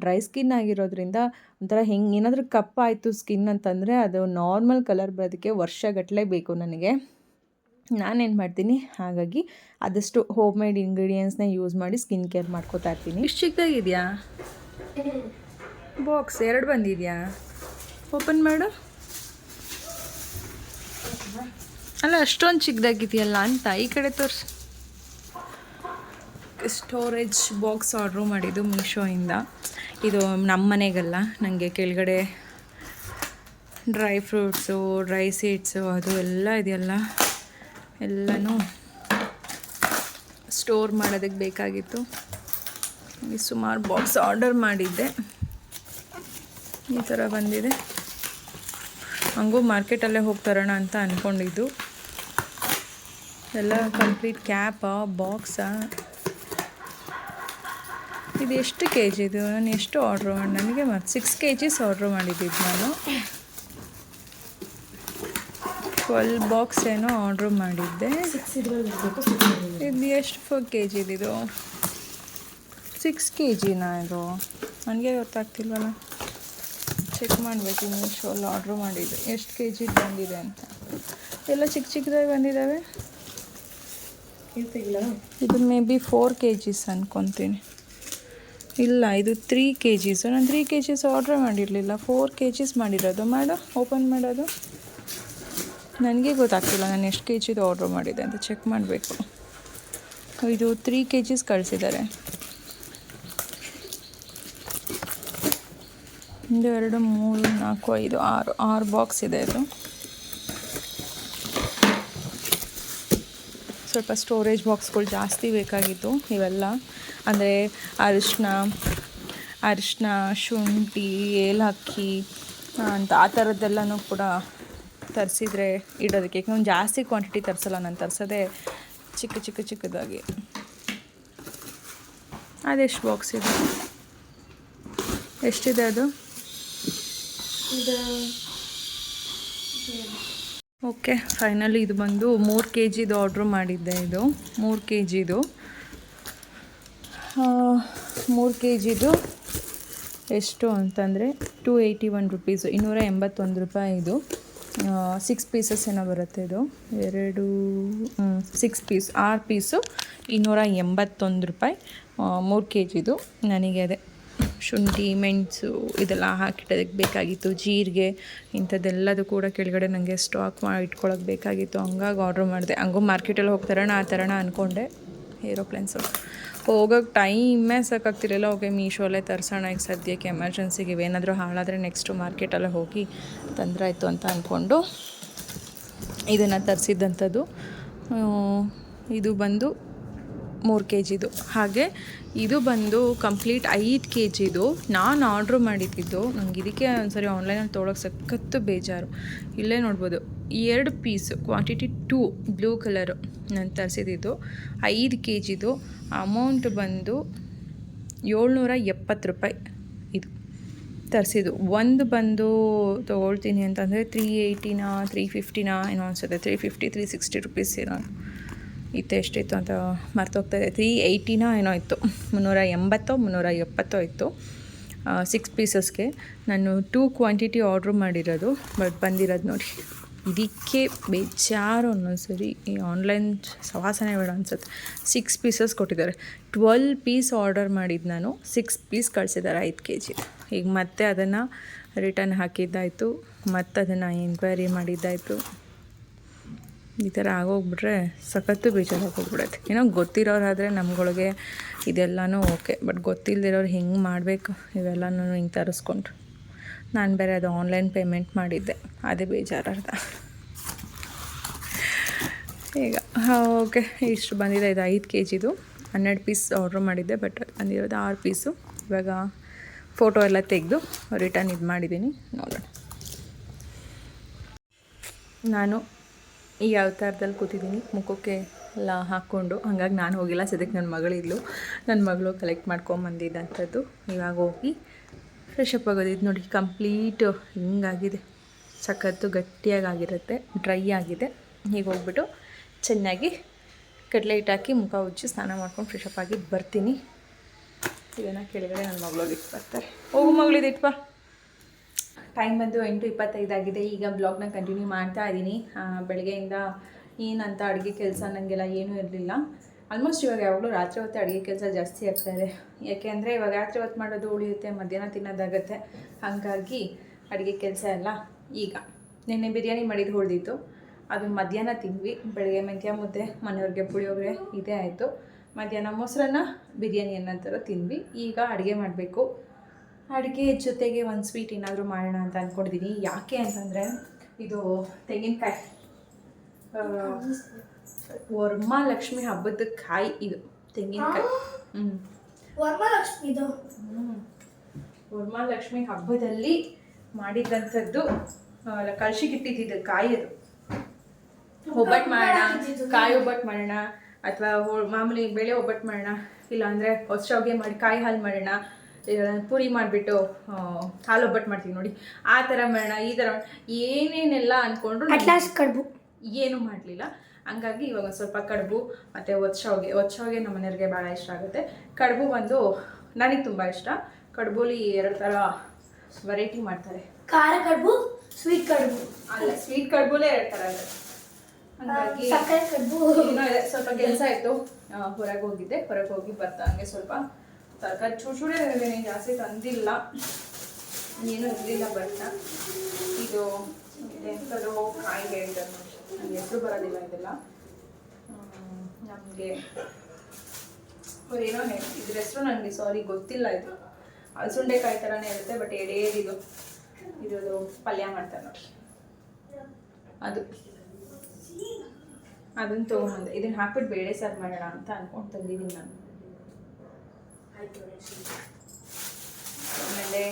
ಡ್ರೈ ಸ್ಕಿನ್ ಆಗಿರೋದ್ರಿಂದ ಒಂಥರ ಹೆಂಗೆ, ಏನಾದರೂ ಕಪ್ಪಾಯಿತು ಸ್ಕಿನ್ ಅಂತಂದರೆ ಅದು ನಾರ್ಮಲ್ ಕಲರ್ ಬರೋದಕ್ಕೆ ವರ್ಷಗಟ್ಟಲೆ ಬೇಕು ನನಗೆ. ನಾನೇನು ಮಾಡ್ತೀನಿ, ಹಾಗಾಗಿ ಆದಷ್ಟು ಹೋಮ್ ಮೇಡ್ ಇಂಗ್ರೀಡಿಯೆಂಟ್ಸ್ನ ಯೂಸ್ ಮಾಡಿ ಸ್ಕಿನ್ ಕೇರ್ ಮಾಡ್ಕೋತಾ ಇರ್ತೀನಿ. ಇಷ್ಟು ಚಿಕ್ಕದಾಗಿದೆಯಾ? ಬಾಕ್ಸ್, ಎರಡು ಬಂದಿದೆಯಾ? ಓಪನ್ ಮಾಡು. ಅಲ್ಲ, ಅಷ್ಟೊಂದು ಚಿಕ್ಕದಾಗಿದೆಯಲ್ಲ ಅಂತ ಈ ಕಡೆ ತೋರಿಸಿ. ಸ್ಟೋರೇಜ್ ಬಾಕ್ಸ್ ಆರ್ಡ್ರ್ ಮಾಡಿದ್ದು ಮೀಶೋಯಿಂದ ಇದು. ನಮ್ಮ ಮನೆಗಲ್ಲ ನನಗೆ ಕೆಳಗಡೆ ಡ್ರೈ ಫ್ರೂಟ್ಸು ಡ್ರೈ ಸೀಡ್ಸು ಅದು ಎಲ್ಲ ಇದೆಯಲ್ಲ, ಎಲ್ಲನೂ ಸ್ಟೋರ್ ಮಾಡೋದಕ್ಕೆ ಬೇಕಾಗಿತ್ತು. ಸುಮಾರು ಬಾಕ್ಸ್ ಆರ್ಡರ್ ಮಾಡಿದ್ದೆ. ಈ ಥರ ಬಂದಿದೆ. ಹಂಗೂ ಮಾರ್ಕೆಟಲ್ಲೇ ಹೋಗಿ ತರೋಣ ಅಂತ ಅಂದ್ಕೊಂಡಿದ್ದು ಎಲ್ಲ ಕಂಪ್ಲೀಟ್ ಕ್ಯಾಪಾ ಬಾಕ್ಸಾ ಇದು ಎಷ್ಟು ಕೆ ಜಿದು ನಾನು ಎಷ್ಟು ಆರ್ಡ್ರ್ ಮಾಡಿ ನನಗೆ ಮತ್ತು ಸಿಕ್ಸ್ ಕೆ ಜಿಸ್ ಆರ್ಡ್ರ್ ಮಾಡಿದ್ದಿದ್ದು ನಾನು. ಟ್ವೆಲ್ ಬಾಕ್ಸ್ ಏನೋ ಆರ್ಡ್ರ್ ಮಾಡಿದ್ದೆ. ಇದು ಎಷ್ಟು ಫೋರ್ ಕೆ ಜಿದಿದು ಸಿಕ್ಸ್ ಕೆ ಜಿನಾ ಇದು? ನನಗೆ ಗೊತ್ತಾಗ್ತಿಲ್ವಲ್ಲ? ಚೆಕ್ ಮಾಡಬೇಕು ಮೀಶೋಲ್ಲಿ ಆರ್ಡ್ರ್ ಮಾಡಿದ್ದು. ಎಷ್ಟು ಕೆ ಜಿ ಬಂದಿದೆ ಅಂತ. ಎಲ್ಲ ಚಿಕ್ಕ ಚಿಕ್ಕದಾಗಿ ಬಂದಿದ್ದಾವೆ? ಇದು maybe four K Gs ಅಂದ್ಕೊತೀನಿ ಇಲ್ಲ, ಇದು ತ್ರೀ ಕೆ ಜಿಸು ನಾನು ತ್ರೀ ಕೆ ಜಿಸ್ ಆರ್ಡ್ರ್ ಮಾಡಿರಲಿಲ್ಲ. ಫೋರ್ ಕೆ ಜೀಸ್ ಮಾಡಿರೋದು. ಮಾಡು ಓಪನ್ ಮಾಡೋದು. ನನಗೆ ಗೊತ್ತಾಗ್ತಿಲ್ಲ ನಾನು ಎಷ್ಟು ಕೆ ಜಿದು ಆರ್ಡ್ರ್ ಮಾಡಿದೆ ಅಂತ. ಚೆಕ್ ಮಾಡಬೇಕು. ಇದು ತ್ರೀ ಕೆ ಜೀಸ್ ಕಳಿಸಿದ್ದಾರೆ ಒಂದು, ಎರಡು, ಮೂರು, ನಾಲ್ಕು, ಐದು, ಆರು ಆರು ಬಾಕ್ಸ್ ಇದೆ ಇದು. ಸ್ವಲ್ಪ ಸ್ಟೋರೇಜ್ ಬಾಕ್ಸ್ಗಳು ಜಾಸ್ತಿ ಬೇಕಾಗಿತ್ತು ಇವೆಲ್ಲ. ಅಂದರೆ ಅರಿಶಿನ ಅರಿಶಿನ ಶುಂಠಿ, ಏಲಕ್ಕಿ ಅಂತ ಆ ಥರದ್ದೆಲ್ಲನೂ ಕೂಡ ತರಿಸಿದರೆ ಇಡೋದಕ್ಕೆ. ಒಂದು ಜಾಸ್ತಿ ಕ್ವಾಂಟಿಟಿ ತರಿಸಲ್ಲ, ನಾನು ತರಿಸೋದೇ ಚಿಕ್ಕ ಚಿಕ್ಕ, ಚಿಕ್ಕದಾಗಿ. ಅದೆಷ್ಟು ಬಾಕ್ಸ್ ಇದೆ? ಎಷ್ಟಿದೆ ಅದು? ಇದು ಓಕೆ ಫೈನಲಿ ಇದು ಬಂದು ಮೂರು ಕೆ ಜಿದು ಆರ್ಡ್ರ್ ಮಾಡಿದ್ದೆ ಇದು. ಮೂರು ಕೆ ಜಿದು ಮೂರು ಕೆ ಜಿದು ಎಷ್ಟು ಅಂತಂದರೆ ಟೂ ಏಯ್ಟಿ ಒನ್ ರುಪೀಸು ಇನ್ನೂರ ಎಂಬತ್ತೊಂದು ರೂಪಾಯಿ ಇದು. ಸಿಕ್ಸ್ ಪೀಸಸ್ ಏನೋ ಬರುತ್ತೆ ಇದು. ಎರಡು ಸಿಕ್ಸ್ ಪೀಸ್ ಆರು ಪೀಸು ಇನ್ನೂರ ಎಂಬತ್ತೊಂದು ರೂಪಾಯಿ ಮೂರು ಕೆ ಜಿದು ನನಗೆ ಅದೇ ಶುಂಠಿ, ಮೆಣಸು ಇದೆಲ್ಲ ಹಾಕಿಟ್ಟೋದಕ್ಕೆ ಬೇಕಾಗಿತ್ತು. ಜೀರಿಗೆ, ಇಂಥದ್ದೆಲ್ಲದು ಕೂಡ ಕೆಳಗಡೆ ನನಗೆ ಸ್ಟಾಕ್ ಮಾಡಿ ಇಟ್ಕೊಳಕ್ಕೆ ಬೇಕಾಗಿತ್ತು. ಹಂಗಾಗಿ ಆರ್ಡ್ರ್ ಮಾಡಿದೆ. ಹಂಗೂ ಮಾರ್ಕೆಟಲ್ಲಿ ಹೋಗ್ತಾರಣ, ಆ ಥರನ ಅಂದ್ಕೊಂಡೆ ಏರೋಪ್ಲೇನ್ಸು ಹೋಗೋಕ್ಕೆ ಟೈಮೇ ಸಾಕಾಗ್ತಿರಲಿಲ್ಲ. ಓಕೆ ಮೀಶೋಲ್ಲೇ ತರ್ಸೋಣ. ಈಗ ಸದ್ಯಕ್ಕೆ ಎಮರ್ಜೆನ್ಸಿಗೆ ಏನಾದರೂ ಹಾಳಾದರೆ ನೆಕ್ಸ್ಟು ಮಾರ್ಕೆಟಲ್ಲೇ ಹೋಗಿ ತೊಂದರೆ ಆಯಿತು ಅಂತ ಅಂದ್ಕೊಂಡು ಇದನ್ನು ತರಿಸಿದ್ದಂಥದ್ದು. ಇದು ಬಂದು ಮೂರು ಕೆ ಜಿದು ಹಾಗೆ ಇದು ಬಂದು ಕಂಪ್ಲೀಟ್ ಐದು ಕೆ ಜಿದು ನಾನು ಆರ್ಡ್ರ್ ಮಾಡಿದ್ದಿದ್ದು ನನಗೆ ಇದಕ್ಕೆ ಒಂದ್ಸರಿ ಆನ್ಲೈನಲ್ಲಿ ತೊಗೊಳಕ್ಕೆ ಸಖತ್ತು ಬೇಜಾರು. ಇಲ್ಲೇ ನೋಡ್ಬೋದು, ಎರಡು piece quantity two blue colour ನಾನು ತರಿಸಿದ್ದು ಐದು ಕೆ ಜಿದು ಅಮೌಂಟ್ ಬಂದು ಏಳ್ನೂರ ಎಪ್ಪತ್ತು ರೂಪಾಯಿ ಇದು ತರಿಸಿದ್ದು. ಒಂದು ಬಂದು ತೊಗೊಳ್ತೀನಿ ಅಂತಂದರೆ ತ್ರೀ ಏಯ್ಟಿನ ತ್ರೀ ಫಿಫ್ಟಿನ ಏನೋ ಅನಿಸುತ್ತೆ. Three fifty three sixty rupees ಏನೋ. ಇತ್ತು ಎಷ್ಟಿತ್ತು ಅಂತ ಮರ್ತೋಗ್ತಾ ಇದೆ. ತ್ರೀ ಏಯ್ಟಿನೋ ಏನೋ ಇತ್ತು. ಮುನ್ನೂರ ಎಂಬತ್ತೋ, ಮುನ್ನೂರ ಎಪ್ಪತ್ತೋ ಇತ್ತು. ಸಿಕ್ಸ್ ಪೀಸಸ್ಗೆ ನಾನು ಟೂ ಕ್ವಾಂಟಿಟಿ ಆರ್ಡ್ರ್ ಮಾಡಿರೋದು ಬಟ್ ಬಂದಿರೋದು ನೋಡಿ. ಇದಕ್ಕೆ ಬೇಜಾರು ಒಂದೊಂದ್ಸರಿ ಈ ಆನ್ಲೈನ್ ಸವಾಸನೆ ಬೇಡ ಅನ್ಸುತ್ತೆ. ಸಿಕ್ಸ್ ಪೀಸಸ್ ಕೊಟ್ಟಿದ್ದಾರೆ. ಟ್ವೆಲ್ ಪೀಸ್ ಆರ್ಡರ್ ಮಾಡಿದ್ದು ನಾನು. ಸಿಕ್ಸ್ ಪೀಸ್ ಕಳಿಸಿದ್ದಾರೆ ಐದು ಕೆ ಜಿ ಈಗ ಮತ್ತೆ ಅದನ್ನು ರಿಟರ್ನ್ ಹಾಕಿದ್ದಾಯಿತು. ಮತ್ತೆ ಅದನ್ನು ಎಂಕ್ವೈರಿ ಮಾಡಿದ್ದಾಯಿತು. ಈ ಥರ ಆಗೋಗ್ಬಿಟ್ರೆ ಸಖತ್ತು ಬೇಜಾರಾಗೋಗ್ಬಿಡುತ್ತೆ ಏನೋ ಗೊತ್ತಿರೋರಾದರೆ ನಮ್ಗಳಿಗೆ ಇದೆಲ್ಲನೂ ಓಕೆ, ಬಟ್ ಗೊತ್ತಿಲ್ಲದಿರೋರು ಹೆಂಗೆ ಮಾಡಬೇಕು? ಇವೆಲ್ಲನೂ ಹಿಂಗೆ ತರಿಸ್ಕೊಂಡು ನಾನು ಬೇರೆ ಅದು ಆನ್ಲೈನ್ ಪೇಮೆಂಟ್ ಮಾಡಿದ್ದೆ, ಅದೇ ಬೇಜಾರದ ಈಗ ಓಕೆ, ಇಷ್ಟು ಬಂದಿದೆ, ಇದು ಐದು ಕೆ ಜಿದು ಹನ್ನೆರಡು ಪೀಸ್ ಆರ್ಡ್ರ್ ಮಾಡಿದ್ದೆ, ಬಟ್ ಬಂದಿರೋದು ಆರು ಪೀಸು. ಇವಾಗ ಫೋಟೋ ಎಲ್ಲ ತೆಗೆದು ರಿಟರ್ನ್ ಇದು ಮಾಡಿದ್ದೀನಿ ನೋಡೋಣ. ನಾನು ಈ ಅವತಾರದಲ್ಲಿ ಕೂತಿದ್ದೀನಿ. ಮುಖಕ್ಕೆ ಎಲ್ಲ ಹಾಕ್ಕೊಂಡು. ಹಂಗಾಗಿ ನಾನು ಹೋಗಿಲ್ಲ. ಸದ್ಯಕ್ಕೆ ನನ್ನ ಮಗಳಿದ್ಲು ನನ್ನ ಮಗಳು ಕಲೆಕ್ಟ್ ಮಾಡ್ಕೊಂಬಂದಿದ್ದಂಥದ್ದು ಇವಾಗ ಹೋಗಿ ಫ್ರೆಶ್ ಅಪ್ ಆಗೋದಿದ್ದು ನೋಡಿ ಕಂಪ್ಲೀಟು ಹಿಂಗಾಗಿದೆ. ಸಖತ್ತು ಗಟ್ಟಿಯಾಗಿರುತ್ತೆ ಡ್ರೈ ಆಗಿದೆ. ಹೀಗೆ ಹೋಗ್ಬಿಟ್ಟು ಚೆನ್ನಾಗಿ ಕಡಲೆ ಹಿಟ್ಟು ಹಾಕಿ ಮುಖ ಉಜ್ಜಿ ಸ್ನಾನ ಮಾಡ್ಕೊಂಡು ಫ್ರೆಶ್ ಅಪ್ ಆಗಿ ಬರ್ತೀನಿ. ಇದನ್ನು ಕೆಳಗಡೆ ನನ್ನ ಮಗಳಿಗೆ ಇಟ್ಟು ಬರ್ತಾರೆ. ಹೋಗು ಮಗಳಿದ್ದು ಇಟ್ಬಾ ಟೈಮ್ ಬಂದು ಎಂಟು ಇಪ್ಪತ್ತೈದಾಗಿದೆ ಈಗ ಬ್ಲಾಗ್ನ ಕಂಟಿನ್ಯೂ ಮಾಡ್ತಾ ಇದ್ದೀನಿ. ಬೆಳಗ್ಗೆಯಿಂದ ಏನಂತ ಅಡುಗೆ ಕೆಲಸ ನನಗೆಲ್ಲ ಏನೂ ಇರಲಿಲ್ಲ. ಆಲ್ಮೋಸ್ಟ್ ಇವಾಗ ಯಾವಾಗಲೂ ರಾತ್ರಿ ಹೊತ್ತು ಅಡುಗೆ ಕೆಲಸ ಜಾಸ್ತಿ ಆಗ್ತಾಯಿದೆ ಯಾಕೆ ಅಂದರೆ ಇವಾಗ ರಾತ್ರಿ ಹೊತ್ತು ಮಾಡೋದು ಉಳಿಯುತ್ತೆ, ಮಧ್ಯಾಹ್ನ ತಿನ್ನೋದಾಗತ್ತೆ. ಹಾಗಾಗಿ ಅಡುಗೆ ಕೆಲಸ ಎಲ್ಲ ಈಗ. ನಿನ್ನೆ ಬಿರಿಯಾನಿ ಮಾಡಿದ್ದು ಉಳಿದಿತ್ತು. ಅದು ಮಧ್ಯಾಹ್ನ ತಿಂದ್ವಿ. ಬೆಳಗ್ಗೆ ಮೆಂತ್ಯ ಮುದ್ದೆ, ಮನೆಯವ್ರಿಗೆ ಪುಳಿಯೋಗರೆ ಇದೇ ಆಯಿತು. ಮಧ್ಯಾಹ್ನ ಮೊಸರನ್ನ ಬಿರಿಯಾನಿ ಅನ್ನೋ ಥರ ತಿಂದ್ವಿ. ಈಗ ಅಡುಗೆ ಮಾಡಬೇಕು. ಅಡುಗೆ ಜೊತೆಗೆ ಒಂದು ಸ್ವೀಟ್ ಏನಾದರೂ ಮಾಡೋಣ ಅಂತ ಅಂದ್ಕೊಂಡಿದ್ದೀನಿ ಯಾಕೆ ಅಂತಂದರೆ ಇದು ತೆಂಗಿನಕಾಯಿ. ವರ್ಮಾ ಲಕ್ಷ್ಮಿ ಹಬ್ಬದ ಕಾಯಿ ಇದು ತೆಂಗಿನಕಾಯಿ. ಹ್ಞೂ ವರ್ಮಾ ಲಕ್ಷ್ಮಿ ಹಬ್ಬದಲ್ಲಿ ಮಾಡಿದಂಥದ್ದು ಕಳ್ಸಿಗಿಟ್ಟಿದ್ದು ಕಾಯಿ ಅದು. ಒಬ್ಬಟ್ಟು ಮಾಡೋಣ ಕಾಯಿ ಒಬ್ಬಟ್ಟು ಮಾಡೋಣ ಅಥವಾ ಮಾಮೂಲಿ ಬೇಳೆ ಒಬ್ಬಟ್ಟು ಮಾಡೋಣ ಇಲ್ಲಾಂದರೆ ಶಾವಿಗೆ ಮಾಡಿ ಕಾಯಿ ಹಾಲು ಮಾಡೋಣ ಪೂರಿ ಮಾಡಿಬಿಟ್ಟು ಹಾಲು ಒಬ್ಬಟ್ಟು ಮಾಡ್ತೀವಿ ನೋಡಿ. ಆ ಥರ ಮಾಡೋಣ ಈ ಥರ ಏನೇನೆಲ್ಲ ಅಂದ್ಕೊಂಡ್ರು ಕಡುಬು. ಏನೂ ಮಾಡಲಿಲ್ಲ. ಹಂಗಾಗಿ ಇವಾಗ ಸ್ವಲ್ಪ ಕಡುಬು ಮತ್ತು ಒತ್ಸಾವ್ಗೆ ಒತ್ಸಾವ್ಗೆ ನಮ್ಮ ಮನೆಯವ್ರಿಗೆ ಭಾಳ ಇಷ್ಟ ಆಗುತ್ತೆ. ಕಡುಬು ಒಂದು ನನಗೆ ತುಂಬ ಇಷ್ಟ. ಕಡುಬುಲಿ ಎರಡು ಥರ ವೆರೈಟಿ ಮಾಡ್ತಾರೆ. ಖಾರ ಕಡುಬು ಸ್ವೀಟ್ ಕಡುಬು. ಅಲ್ಲ ಸ್ವೀಟ್ ಕಡುಬುಲೇ ಎರಡು ಥರ ಇದೆ. ಹಂಗಾಗಿ ಸಕ್ಕರೆ ಕಡುಬು. ಸ್ವಲ್ಪ ಕೆಲಸ ಇತ್ತು. ಹೊರಗೆ ಹೋಗಿದ್ದೆ. ಹೊರಗೆ ಹೋಗಿ ಬರ್ತಾ ಹಂಗೆ ಸ್ವಲ್ಪ ತರಕಾರಿ ಚೂರು ಚೂರೇ ಇದ್ದೀನಿ ಜಾಸ್ತಿ ತಂದಿಲ್ಲ. ಏನು ಇರಲಿಲ್ಲ ಬಟ್ ಇದು ಎಂಥದೋ ಕಾಯಿ ಹೇಳ್ತಾರೆ ನನಗೆ ಹೆಸರು ಬರೋದಿಲ್ಲ ಇದೆಲ್ಲ. ನಮಗೆ ಅವ್ರೇನೋ ಹೇಳಿ ಇದ್ರ ಹೆಸರು ನನಗೆ ಸಾರಿ ಗೊತ್ತಿಲ್ಲ ಇದು. ಅಲಸುಂಡೆಕಾಯಿ ಥರನೇ ಇರುತ್ತೆ ಬಟ್ ಎಡೇರಿ ಇದು ಪಲ್ಯ ಮಾಡ್ತಾರೆ ನೋಡಿ ಅದು. ಅದನ್ನು ತೊಗೊಂಬಂದೆ. ಇದನ್ನು ಹಾಕ್ಬಿಟ್ಟು ಬೇಳೆ ಸಾರು ಮಾಡೋಣ ಅಂತ ಅನ್ಕೊಂಡು ತಂದಿದ್ದೀನಿ ನಾನು. ಆಮೇಲೆ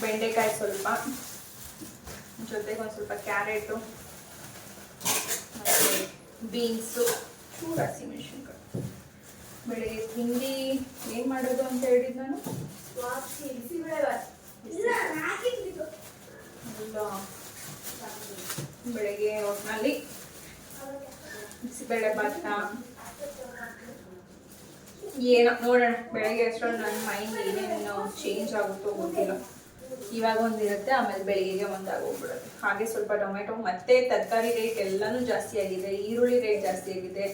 ಬೆಂಡೆಕಾಯಿ ಸ್ವಲ್ಪ ಜೊತೆಗೆ ಒಂದು ಸ್ವಲ್ಪ ಕ್ಯಾರೆಟು ಮತ್ತು ಬೀನ್ಸು ಚೂರು ಹಸಿಮೆಣಸಿನ್ಕಾಯಿ ಬೆಳಿಗ್ಗೆ ತಿಂಡಿ ಏನು ಮಾಡೋದು ಅಂತ ಹೇಳಿದ್ದು ನಾನು? ಬೆಳಗ್ಗೆ ಒಟ್ಟಿನಲ್ಲಿ ಬಿಸಿಬೇಳೆ ಭಾತ ಏನೋ, ನೋಡೋಣ. ಬೆಳಗ್ಗೆ ಅಷ್ಟರಲ್ಲಿ ನನ್ನ ಮೈಂಡ್ ಏನೇನು ಚೇಂಜ್ ಆಗುತ್ತೋ ಗೊತ್ತಿಲ್ಲ. ಇವಾಗ ಒಂದಿರುತ್ತೆ ಆಮೇಲೆ ಬೆಳಿಗ್ಗೆಗೆ ಒಂದಾಗೋಗ್ಬಿಡುತ್ತೆ ಹಾಗೆ ಸ್ವಲ್ಪ ಟೊಮೆಟೊ ಮತ್ತೆ ತರಕಾರಿ ರೇಟ್ ಎಲ್ಲನೂ ಜಾಸ್ತಿ ಆಗಿದೆ. ಈರುಳ್ಳಿ ರೇಟ್ ಜಾಸ್ತಿ ಆಗಿದೆ.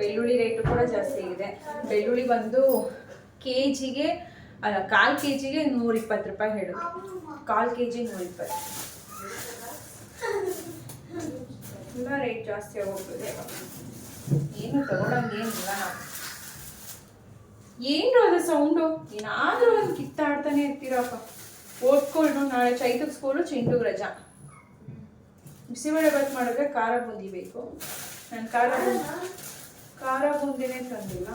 ಬೆಳ್ಳುಳ್ಳಿ ರೇಟು ಕೂಡ ಜಾಸ್ತಿ ಆಗಿದೆ. ಬೆಳ್ಳುಳ್ಳಿ ಬಂದು ಕೆ ಜಿಗೆ ಅಲ್ಲ, ಕಾಲು ಕೆ ಜಿಗೆ ನೂರಿಪ್ಪತ್ತು ರೂಪಾಯಿ ಹೇಳು ಕಾಲು ಕೆ ಜಿ ನೂರಿಪ್ಪತ್ತು. ತುಂಬ ರೇಟ್ ಜಾಸ್ತಿ ಆಗೋಗ್ತದೆ. ಏನು ತಗೊಳಂಗೇನಿಲ್ಲ ನಾವು. ಏನ್ರು ಅದು ಸೌಂಡು ಏನಾದ್ರೂ ಒಂದು ಕಿತ್ತಾಡ್ತಾನೆ ಇರ್ತೀರಪ್ಪ. ಓದ್ಕೊಂಡು ನಾಳೆ ಚೈತಕ್ ಸ್ಕೂಲು ಚಿಂಟು ರಜಾ. ಬಿಸಿಬೇಳೆ ಬಾತ್ ಮಾಡಿದ್ರೆ ಖಾರ ಬೂಂದಿ ಬೇಕು. ನಾನು ಖಾರ ಬೂಂದಿ ಖಾರ ಬೂಂದಿನೇ ತಂದಿಲ್ಲ.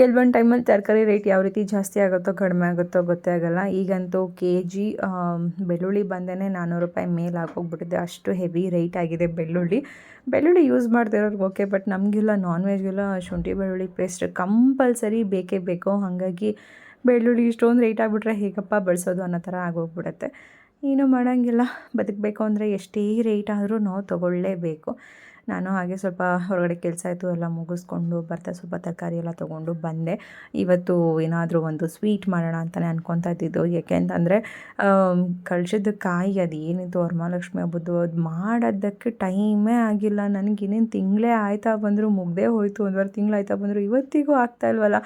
ಕೆಲವೊಂದು ಟೈಮಲ್ಲಿ ತರಕಾರಿ ರೇಟ್ ಯಾವ ರೀತಿ ಜಾಸ್ತಿ ಆಗುತ್ತೋ, ಕಡಿಮೆ ಆಗುತ್ತೋ ಗೊತ್ತೇ ಆಗಲ್ಲ. ಈಗಂತೂ ಕೆ ಜಿ ಬೆಳ್ಳುಳ್ಳಿ ಬಂದೇ ನಾನ್ನೂರು ರೂಪಾಯಿ ಮೇಲೆ ಹಾಕೋಗ್ಬಿಟ್ಟಿದೆ ಅಷ್ಟು ಹೆವಿ ರೇಟ್ ಆಗಿದೆ ಬೆಳ್ಳುಳ್ಳಿ. ಬೆಳ್ಳುಳ್ಳಿ ಯೂಸ್ ಮಾಡ್ತಿರೋರ್ಗೆ ಓಕೆ ಬಟ್ ನಮಗೆಲ್ಲ ನಾನ್ ವೆಜ್ಗೆಲ್ಲ ಶುಂಠಿ, ಬೆಳ್ಳುಳ್ಳಿ ಪೇಸ್ಟ್ ಕಂಪಲ್ಸರಿ ಬೇಕೇ ಬೇಕು, ಹಾಗಾಗಿ ಬೆಳ್ಳುಳ್ಳಿ ಇಷ್ಟೊಂದು ರೇಟ್ ಆಗಿಬಿಟ್ರೆ ಹೇಗಪ್ಪ ಬಳಸೋದು ಅನ್ನೋ ಥರ ಆಗೋಗ್ಬಿಡುತ್ತೆ. ಏನು ಮಾಡೋಂಗಿಲ್ಲ. ಬದುಕಬೇಕು ಅಂದರೆ ಎಷ್ಟೇ ರೇಟ್ ಆದರೂ ನಾವು ತೊಗೊಳ್ಳೇಬೇಕು. ನಾನು ಹಾಗೆ ಸ್ವಲ್ಪ ಹೊರಗಡೆ ಕೆಲಸ ಆಯಿತು, ಎಲ್ಲ ಮುಗಿಸ್ಕೊಂಡು ಬರ್ತಾ ಸ್ವಲ್ಪ ತರಕಾರಿ ಎಲ್ಲ ತೊಗೊಂಡು ಬಂದೆ. ಇವತ್ತು ಏನಾದರೂ ಒಂದು ಸ್ವೀಟ್ ಮಾಡೋಣ ಅಂತಲೇ ಅನ್ಕೊತಾ ಇದ್ದಿದ್ದು. ಯಾಕೆ ಅಂತಂದರೆ ಕಳಿಸಿದ ಕಾಯಿ ಅದು ಏನಿತ್ತು, ವರಮಹಾಲಕ್ಷ್ಮಿ ಹಬ್ಬದ್ದು, ಅದು ಮಾಡೋದಕ್ಕೆ ಟೈಮೇ ಆಗಿಲ್ಲ. ನನಗೆ ಇನ್ನೇನು ತಿಂಗಳೇ ಆಯ್ತಾ ಬಂದರೂ, ಮುಗ್ದೇ ಹೋಯಿತು. ಒಂದುವರೆ ತಿಂಗಳು ಆಯ್ತಾ ಬಂದರೂ, ಇವತ್ತಿಗೂ ಆಗ್ತಾ ಇಲ್ವಲ್ಲ?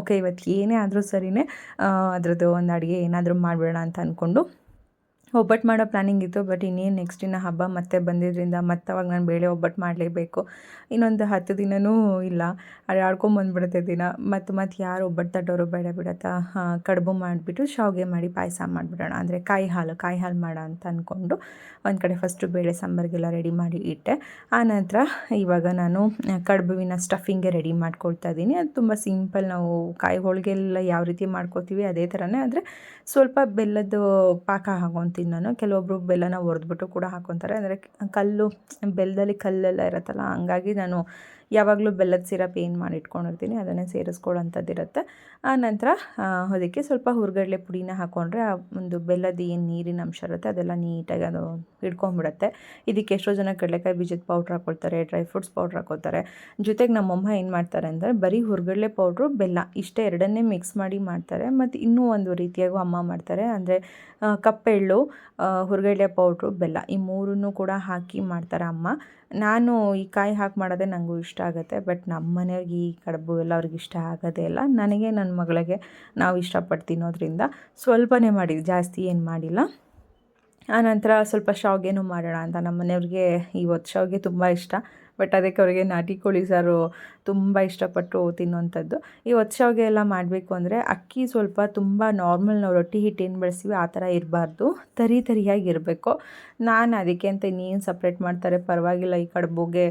ಓಕೆ, ಇವತ್ತು ಏನೇ ಆದರೂ ಸರಿಯೇ ಅದರದ್ದು ಒಂದು ಅಡುಗೆ ಏನಾದರೂ ಮಾಡಬೇಡ ಅಂತ ಅಂದ್ಕೊಂಡು ಒಬ್ಬಟ್ಟು ಮಾಡೋ ಪ್ಲ್ಯಾನಿಂಗ್ ಇತ್ತು, ಬಟ್ ಇನ್ನೇನು ನೆಕ್ಸ್ಟ್ ದಿನ ಹಬ್ಬ ಮತ್ತೆ ಬಂದಿದ್ದರಿಂದ ಮತ್ತೆ ಅವಾಗ ನಾನು ಬೇಳೆ ಒಬ್ಬಟ್ಟು ಮಾಡಲೇಬೇಕು. ಇನ್ನೊಂದು ಹತ್ತು ದಿನವೂ ಇಲ್ಲ, ಅದು ಆಡ್ಕೊಂಬಂದ್ಬಿಡುತ್ತೆ ದಿನ. ಮತ್ತು ಮತ್ತು ಯಾರು ಒಬ್ಬಟ್ಟು ತಟ್ಟೋರು ಬೇಡ ಬಿಡತ್ತಾ. ಕಡುಬು ಮಾಡಿಬಿಟ್ಟು ಶಾವಿಗೆ ಮಾಡಿ ಪಾಯಸ ಮಾಡಿಬಿಡೋಣ. ಅಂದರೆ ಕಾಯಿ ಹಾಲು ಕಾಯಿ ಹಾಲು ಮಾಡ ಅಂತ ಅಂದ್ಕೊಂಡು ಒಂದು ಕಡೆ ಫಸ್ಟು ಬೇಳೆ ಸಾಂಬಾರಿಗೆಲ್ಲ ರೆಡಿ ಮಾಡಿ ಇಟ್ಟೆ. ಆನಂತರ ಇವಾಗ ನಾನು ಕಡುಬುವಿನ ಸ್ಟಫಿಂಗೇ ರೆಡಿ ಮಾಡ್ಕೊಳ್ತಾ ಇದ್ದೀನಿ ಅದು ತುಂಬ ಸಿಂಪಲ್ ನಾವು ಕಾಯಿ ಹೋಳಿಗೆಲ್ಲ ಯಾವ ರೀತಿ ಮಾಡ್ಕೋತೀವಿ ಅದೇ ಥರನೇ ಆದರೆ ಸ್ವಲ್ಪ ಬೆಲ್ಲದ ಪಾಕ ಹಾಕೊತೀನಿ ನಾನು ಕೆಲವೊಬ್ಬರು ಬೆಲ್ಲನ ಒರೆದ್ಬಿಟ್ಟು ಕೂಡ ಹಾಕೊತಾರೆ. ಅಂದರೆ ಕಲ್ಲು ಬೆಲ್ಲದಲ್ಲಿ ಕಲ್ಲೆಲ್ಲ ಇರುತ್ತಲ್ಲ ಹಂಗಾಗಿ ನಾನು ಯಾವಾಗಲೂ ಬೆಲ್ಲದ ಸಿರಪ್ ಏನು ಮಾಡಿ ಇಟ್ಕೊಂಡಿರ್ತೀನಿ ಅದನ್ನೇ ಸೇರಿಸ್ಕೊಳ್ಳೋಂಥದ್ದು ಇರುತ್ತೆ ಆ ನಂತರ ಅದಕ್ಕೆ ಸ್ವಲ್ಪ ಹುರ್ಗಡ್ಲೆ ಪುಡಿನ ಹಾಕ್ಕೊಂಡ್ರೆ ಆ ಒಂದು ಬೆಲ್ಲದ ಏನು ನೀರಿನ ಅಂಶ ಇರುತ್ತೆ, ಅದೆಲ್ಲ ನೀಟಾಗಿ ಅದು ಹಿಡ್ಕೊಂಡ್ಬಿಡುತ್ತೆ ಇದಕ್ಕೆ ಎಷ್ಟೋ ಜನ ಕಡಲೆಕಾಯಿ ಬೀಜದ ಪೌಡ್ರ್ ಹಾಕ್ಕೊಳ್ತಾರೆ ಡ್ರೈ ಫ್ರೂಟ್ಸ್ ಪೌಡ್ರ್ ಹಾಕೋತಾರೆ ಜೊತೆಗೆ ನಮ್ಮಮ್ಮ ಏನು ಮಾಡ್ತಾರೆ ಅಂದರೆ, ಬರೀ ಹುರ್ಗಡ್ಲೆ ಪೌಡ್ರು ಬೆಲ್ಲ ಇಷ್ಟೇ ಎರಡನ್ನೇ ಮಿಕ್ಸ್ ಮಾಡಿ ಮಾಡ್ತಾರೆ. ಮತ್ತು ಇನ್ನೂ ಒಂದು ರೀತಿಯಾಗೂ ಅಮ್ಮ ಮಾಡ್ತಾರೆ. ಅಂದರೆ ಕಪ್ಪೆಳ್ಳು ಹುರ್ಗಡ್ಲೆ ಪೌಡ್ರು ಬೆಲ್ಲ ಈ ಮೂರನ್ನು ಕೂಡ ಹಾಕಿ ಮಾಡ್ತಾರೆ ಅಮ್ಮ. ನಾನು ಈ ಕಾಯಿ ಹಾಕಿ ಮಾಡೋದೇ ನನಗೂ ಇಷ್ಟ ಆಗುತ್ತೆ, ಬಟ್ ನಮ್ಮ ಮನೆಯವ್ರಿಗೆ ಈ ಕಡುಬು ಎಲ್ಲ ಅವ್ರಿಗೆ ಇಷ್ಟ ಆಗೋದೇ ಇಲ್ಲ. ನನಗೆ, ನನ್ನ ಮಗಳಿಗೆ ನಾವು ಇಷ್ಟಪಟ್ಟು ತಿನ್ನೋದ್ರಿಂದ ಸ್ವಲ್ಪನೇ ಮಾಡಿದ್ದು ಜಾಸ್ತಿ ಏನು ಮಾಡಿಲ್ಲ. ಆನಂತರ ಸ್ವಲ್ಪ ಶಾವಿಗೆನೂ ಮಾಡೋಣ ಅಂತ ನಮ್ಮ ಮನೆಯವ್ರಿಗೆ, ಇವತ್ತು ಶಾವಿಗೆ ತುಂಬ ಇಷ್ಟ, ಬಟ್ ಅದಕ್ಕೆ ಅವರಿಗೆ ನಾಟಿ ಕೋಳಿ ಸಾರು ತುಂಬ ಇಷ್ಟಪಟ್ಟು ತಿನ್ನುವಂಥದ್ದು. ಈ ಒತ್ತು ಶಾವಿಗೆ ಎಲ್ಲ ಮಾಡಬೇಕು ಅಂದರೆ ಅಕ್ಕಿ ಸ್ವಲ್ಪ ತುಂಬ ನಾರ್ಮಲ್ ನಾವು ರೊಟ್ಟಿ ಹಿಟ್ಟು ಏನು ಬಳಸ್ತೀವಿ ಆ ಥರ ಇರಬಾರ್ದು. ತರಿ ತರಿಯಾಗಿ ಇರಬೇಕು. ನಾನು ಅದಕ್ಕೆ ಅಂತ ಇನ್ನೇನು ಸಪ್ರೇಟ್ ಮಾಡ್ತಾರೆ ಪರವಾಗಿಲ್ಲ, ಈ ಕಡುಬುಗೆ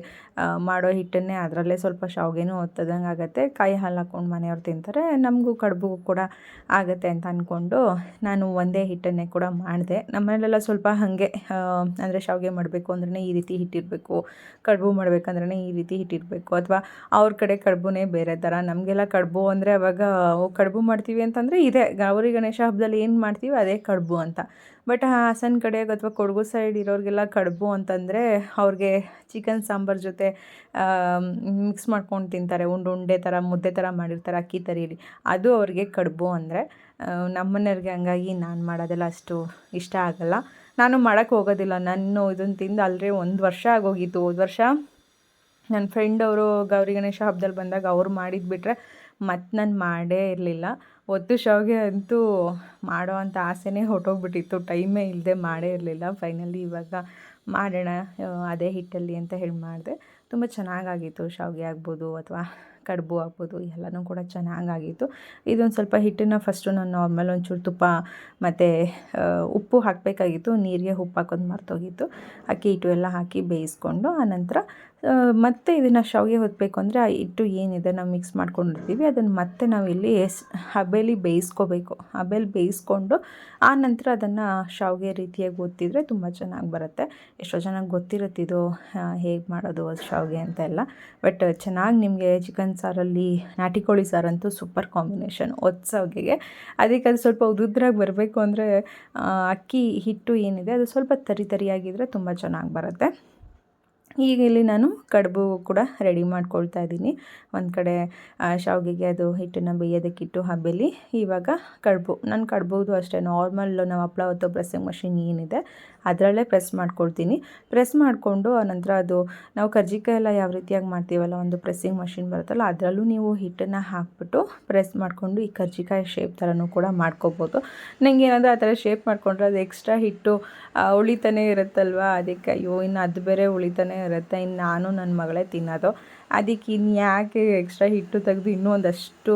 ಮಾಡೋ ಹಿಟ್ಟನ್ನೇ ಅದರಲ್ಲೇ ಸ್ವಲ್ಪ ಶಾವಿಗೆನೂ ಒತ್ತದಂಗೆ ಆಗುತ್ತೆ. ಕಾಯಿ ಹಾಲು ಹಾಕ್ಕೊಂಡು ಮನೆಯವ್ರು ತಿಂತಾರೆ. ನಮಗೂ ಕಡುಬು ಕೂಡ ಆಗುತ್ತೆ ಅಂತ ಅಂದ್ಕೊಂಡು ನಾನು ಒಂದೇ ಹಿಟ್ಟನ್ನೇ ಕೂಡ ಮಾಡಿದೆ. ನಮ್ಮನೇಲೆಲ್ಲ ಸ್ವಲ್ಪ ಹಾಗೆ ಅಂದರೆ ಶಾವಿಗೆ ಮಾಡಬೇಕು ಅಂದ್ರೆ ಈ ರೀತಿ ಹಿಟ್ಟಿರಬೇಕು, ಕಡುಬು ಮಾಡಬೇಕಂದ್ರೆ ಈ ರೀತಿ ಹಿಟ್ಟಿರಬೇಕು. ಅಥವಾ ಅವ್ರ ಕಡೆ ಕಡುಬುನೇ ಬೇರೆ ಥರ ನಮಗೆಲ್ಲ ಕಡುಬು ಅಂದರೆ ಅವಾಗ ಕಡುಬು ಮಾಡ್ತೀವಿ ಅಂತಂದರೆ ಇದೆ. ಗೌರಿ ಗಣೇಶ ಹಬ್ಬದಲ್ಲಿ ಏನು ಮಾಡ್ತೀವಿ ಅದೇ ಕಡುಬು ಅಂತ. ಬಟ್ ಹಾಸನ ಕಡೆ ಅಥವಾ ಕೊಡಗು ಸೈಡ್ ಇರೋರಿಗೆಲ್ಲ ಕಡುಬು ಅಂತಂದರೆ ಅವ್ರಿಗೆ ಚಿಕನ್ ಸಾಂಬಾರ್ ಜೊತೆ ಮಿಕ್ಸ್ ಮಾಡ್ಕೊಂಡು ತಿಂತಾರೆ. ಉಂಡು ಉಂಡೆ ಥರ ಮುದ್ದೆ ಥರ ಮಾಡಿರ್ತಾರೆ ಅಕ್ಕಿ ತರೀಲಿ. ಅದು ಅವ್ರಿಗೆ ಕಡುಬು ಅಂದರೆ ನಮ್ಮನೆಯವ್ರಿಗೆ ಹಂಗಾಗಿ ನಾನು ಮಾಡೋದೆಲ್ಲ ಅಷ್ಟು ಇಷ್ಟ ಆಗಲ್ಲ. ನಾನು ಮಾಡೋಕ್ಕೆ ಹೋಗೋದಿಲ್ಲ. ನಾನು ಇದನ್ನು ತಿಂದು ಅಲ್ಲರಿ ಒಂದು ವರ್ಷ ಆಗೋಗಿತ್ತು. ಹೋದ ವರ್ಷ ನನ್ನ ಫ್ರೆಂಡ್ ಅವರು ಗೌರಿ ಗಣೇಶ ಹಬ್ಬದಲ್ಲಿ ಬಂದಾಗ ಅವ್ರು ಮಾಡಿದ್ದು ಬಿಟ್ಟರೆ ಮತ್ತು ನಾನು ಮಾಡೇ ಇರಲಿಲ್ಲ. ಒತ್ತು ಶಾವಿಗೆ ಅಂತೂ ಮಾಡೋ ಅಂತ ಆಸೆನೇ ಹೊಟ್ಟೋಗ್ಬಿಟ್ಟಿತ್ತು ಟೈಮೇ ಇಲ್ಲದೆ ಮಾಡೇ ಇರಲಿಲ್ಲ. ಫೈನಲಿ ಇವಾಗ ಮಾಡೋಣ ಅದೇ ಹಿಟ್ಟಲ್ಲಿ ಅಂತ ಹೇಳಿ ಮಾಡಿದೆ. ತುಂಬ ಚೆನ್ನಾಗಾಗಿತ್ತು. ಶಾವಿಗೆ ಆಗ್ಬೋದು ಅಥವಾ ಕಡುಬು ಆಗ್ಬೋದು, ಎಲ್ಲನೂ ಕೂಡ ಚೆನ್ನಾಗಾಗಿತ್ತು. ಇದೊಂದು ಸ್ವಲ್ಪ ಹಿಟ್ಟನ್ನು ಫಸ್ಟು ನಾನು ನಾರ್ಮಲ್ ಒಂಚೂರು ತುಪ್ಪ ಮತ್ತು ಉಪ್ಪು ಹಾಕಬೇಕಾಗಿತ್ತು. ನೀರಿಗೆ ಉಪ್ಪು ಹಾಕೋದು ಮರ್ತೋಗಿತ್ತು. ಅಕ್ಕಿ ಹಿಟ್ಟು ಎಲ್ಲ ಹಾಕಿ ಬೇಯಿಸ್ಕೊಂಡು ಆನಂತರ ಮತ್ತೆ ಇದನ್ನು ಶಾವಿಗೆ ಹೊತ್ತಬೇಕು ಅಂದರೆ ಆ ಹಿಟ್ಟು ಏನಿದೆ ನಾವು ಮಿಕ್ಸ್ ಮಾಡ್ಕೊಂಡಿರ್ತೀವಿ. ಅದನ್ನು ಮತ್ತೆ ನಾವು ಇಲ್ಲಿ ಎಸ್, ಹಬೆಲಿ ಬೇಯಿಸ್ಕೋಬೇಕು. ಹಬೆಲಿ ಬೇಯಿಸ್ಕೊಂಡು ಆ ನಂತರ ಅದನ್ನು ಶಾವಿಗೆ ರೀತಿಯಾಗಿ ಓದ್ತಿದ್ರೆ ತುಂಬ ಚೆನ್ನಾಗಿ ಬರುತ್ತೆ. ಎಷ್ಟೋ ಚೆನ್ನಾಗಿ ಗೊತ್ತಿರುತ್ತೆ ಇದು ಹೇಗೆ ಮಾಡೋದು ಶಾವಿಗೆ ಅಂತ ಎಲ್ಲ. ಬಟ್ ಚೆನ್ನಾಗಿ ನಿಮಗೆ ಚಿಕನ್ ಸಾರಲ್ಲಿ, ನಾಟಿ ಕೋಳಿ ಸಾರಂತೂ ಸೂಪರ್ ಕಾಂಬಿನೇಷನ್ ಒತ್ ಶಾವಿಗೆಗೆ. ಅದಕ್ಕೆ ಅದು ಸ್ವಲ್ಪ ಉದುದ್ರಾಗಿ ಬರಬೇಕು ಅಂದರೆ ಅಕ್ಕಿ ಹಿಟ್ಟು ಏನಿದೆ ಅದು ಸ್ವಲ್ಪ ತರಿ ತರಿಯಾಗಿದ್ದರೆ ತುಂಬ ಚೆನ್ನಾಗಿ ಬರುತ್ತೆ. ಈಗ ಇಲ್ಲಿ ನಾನು ಕಡುಬು ಕೂಡ ರೆಡಿ ಮಾಡ್ಕೊಳ್ತಾ ಇದ್ದೀನಿ. ಒಂದು ಕಡೆ ಶಾವಿಗೆಗೆ ಅದು ಹಿಟ್ಟನ್ನು ಬೇಯೋದಕ್ಕಿಟ್ಟು ಹಬೆಲಿ. ಇವಾಗ ಕಡುಬು. ನಾನು ಕಡುಬುದು ಅಷ್ಟೇ. ನಾರ್ಮಲ್ ನಾವು ಹಪ್ಪಳ ಹೊತ್ತು ಪ್ರೆಸ್ಸಿಂಗ್ ಮಷಿನ್ ಏನಿದೆ, ಅದರಲ್ಲೇ ಪ್ರೆಸ್ ಮಾಡ್ಕೊಳ್ತೀನಿ. ಪ್ರೆಸ್ ಮಾಡಿಕೊಂಡು ಆನಂತರ ಅದು, ನಾವು ಕರ್ಜಿಕಾಯಿ ಎಲ್ಲ ಯಾವ ರೀತಿಯಾಗಿ ಮಾಡ್ತೀವಲ್ಲ, ಒಂದು ಪ್ರೆಸ್ಸಿಂಗ್ ಮಷಿನ್ ಬರುತ್ತಲ್ಲ, ಅದರಲ್ಲೂ ನೀವು ಹಿಟ್ಟನ್ನು ಹಾಕ್ಬಿಟ್ಟು ಪ್ರೆಸ್ ಮಾಡಿಕೊಂಡು ಈ ಕರ್ಜಿಕಾಯಿ ಶೇಪ್ ಥರನೂ ಕೂಡ ಮಾಡ್ಕೋಬೋದು. ನನಗೆ ಏನಾದರೂ ಆ ಥರ ಶೇಪ್ ಮಾಡಿಕೊಂಡ್ರೆ ಅದು ಎಕ್ಸ್ಟ್ರಾ ಹಿಟ್ಟು ಉಳಿತಾನೇ ಇರುತ್ತಲ್ವ? ಅದಕ್ಕೆ ಅಯ್ಯೋ, ಇನ್ನು ಅದು ಬೇರೆ ಉಳಿತಾನೇ ಇರುತ್ತೆ, ಇನ್ನು ನಾನು ನನ್ನ ಮಗಳೇ ತಿನ್ನೋದು. ಅದಕ್ಕೆ ಇನ್ನು ಯಾಕೆ ಎಕ್ಸ್ಟ್ರಾ ಹಿಟ್ಟು ತೆಗೆದು ಇನ್ನೂ ಒಂದಷ್ಟು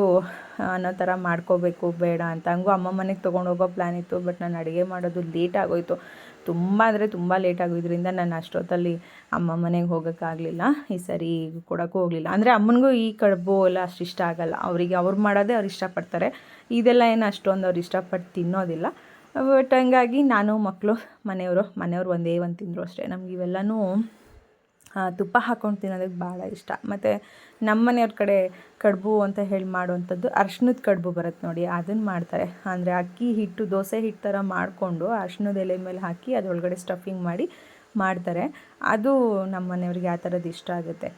ಅನ್ನೋ ಥರ ಮಾಡ್ಕೋಬೇಕು, ಬೇಡ ಅಂತ. ಹಂಗೂ ಅಮ್ಮ ಮನೆಗೆ ತೊಗೊಂಡು ಹೋಗೋ ಪ್ಲ್ಯಾನ್ ಇತ್ತು ಬಟ್ ನಾನು ಅಡುಗೆ ಮಾಡೋದು ಲೇಟ್ ಆಗೋಯ್ತು. ತುಂಬ ಅಂದರೆ ತುಂಬ ಲೇಟ್ ಆಗೋದ್ರಿಂದ ನಾನು ಅಷ್ಟೊತ್ತಲ್ಲಿ ಅಮ್ಮ ಮನೆಗೆ ಹೋಗೋಕ್ಕಾಗಲಿಲ್ಲ ಈ ಸರಿ ಕೊಡೋಕ್ಕೂ ಹೋಗಲಿಲ್ಲ. ಅಂದರೆ ಅಮ್ಮನಿಗೂ ಈ ಕಡುಬು ಎಲ್ಲ ಅಷ್ಟು ಇಷ್ಟ ಆಗಲ್ಲ. ಅವರಿಗೆ ಅವ್ರು ಮಾಡೋದೇ ಅವ್ರು ಇಷ್ಟಪಡ್ತಾರೆ. ಇದೆಲ್ಲ ಏನು ಅಷ್ಟೊಂದು ಅವ್ರು ಇಷ್ಟಪಟ್ಟು ತಿನ್ನೋದಿಲ್ಲ. ಬಟ್ ಹಂಗಾಗಿ ನಾನು ಮಕ್ಕಳು ಮನೆಯವರು ಮನೆಯವರು ಒಂದೇ ಒಂದು ತಿಂದರು ಅಷ್ಟೇ. ನಮ್ಗೆ ಇವೆಲ್ಲನೂ ತುಪ್ಪ ಹಾಕ್ಕೊಂಡು ತಿನ್ನೋದಕ್ಕೆ ಭಾಳ ಇಷ್ಟ. ಮತ್ತು ನಮ್ಮ ಮನೆಯವ್ರ ಕಡೆ ಕಡುಬು ಅಂತ ಹೇಳಿ ಮಾಡುವಂಥದ್ದು ಅರ್ಶಿನದ ಕಡುಬು ಬರುತ್ತೆ ನೋಡಿ ಅದನ್ನು ಮಾಡ್ತಾರೆ. ಅಂದರೆ ಅಕ್ಕಿ ಹಿಟ್ಟು, ದೋಸೆ ಹಿಟ್ಟು ಥರ ಮಾಡಿಕೊಂಡು ಅರ್ಶಿನದ ಎಲೆ ಮೇಲೆ ಹಾಕಿ ಅದರೊಳಗಡೆ ಸ್ಟಫಿಂಗ್ ಮಾಡಿ ಮಾಡ್ತಾರೆ. ಅದು ನಮ್ಮ ಮನೆಯವ್ರಿಗೆ ಆ ಥರದ್ದು ಇಷ್ಟ ಆಗುತ್ತೆ.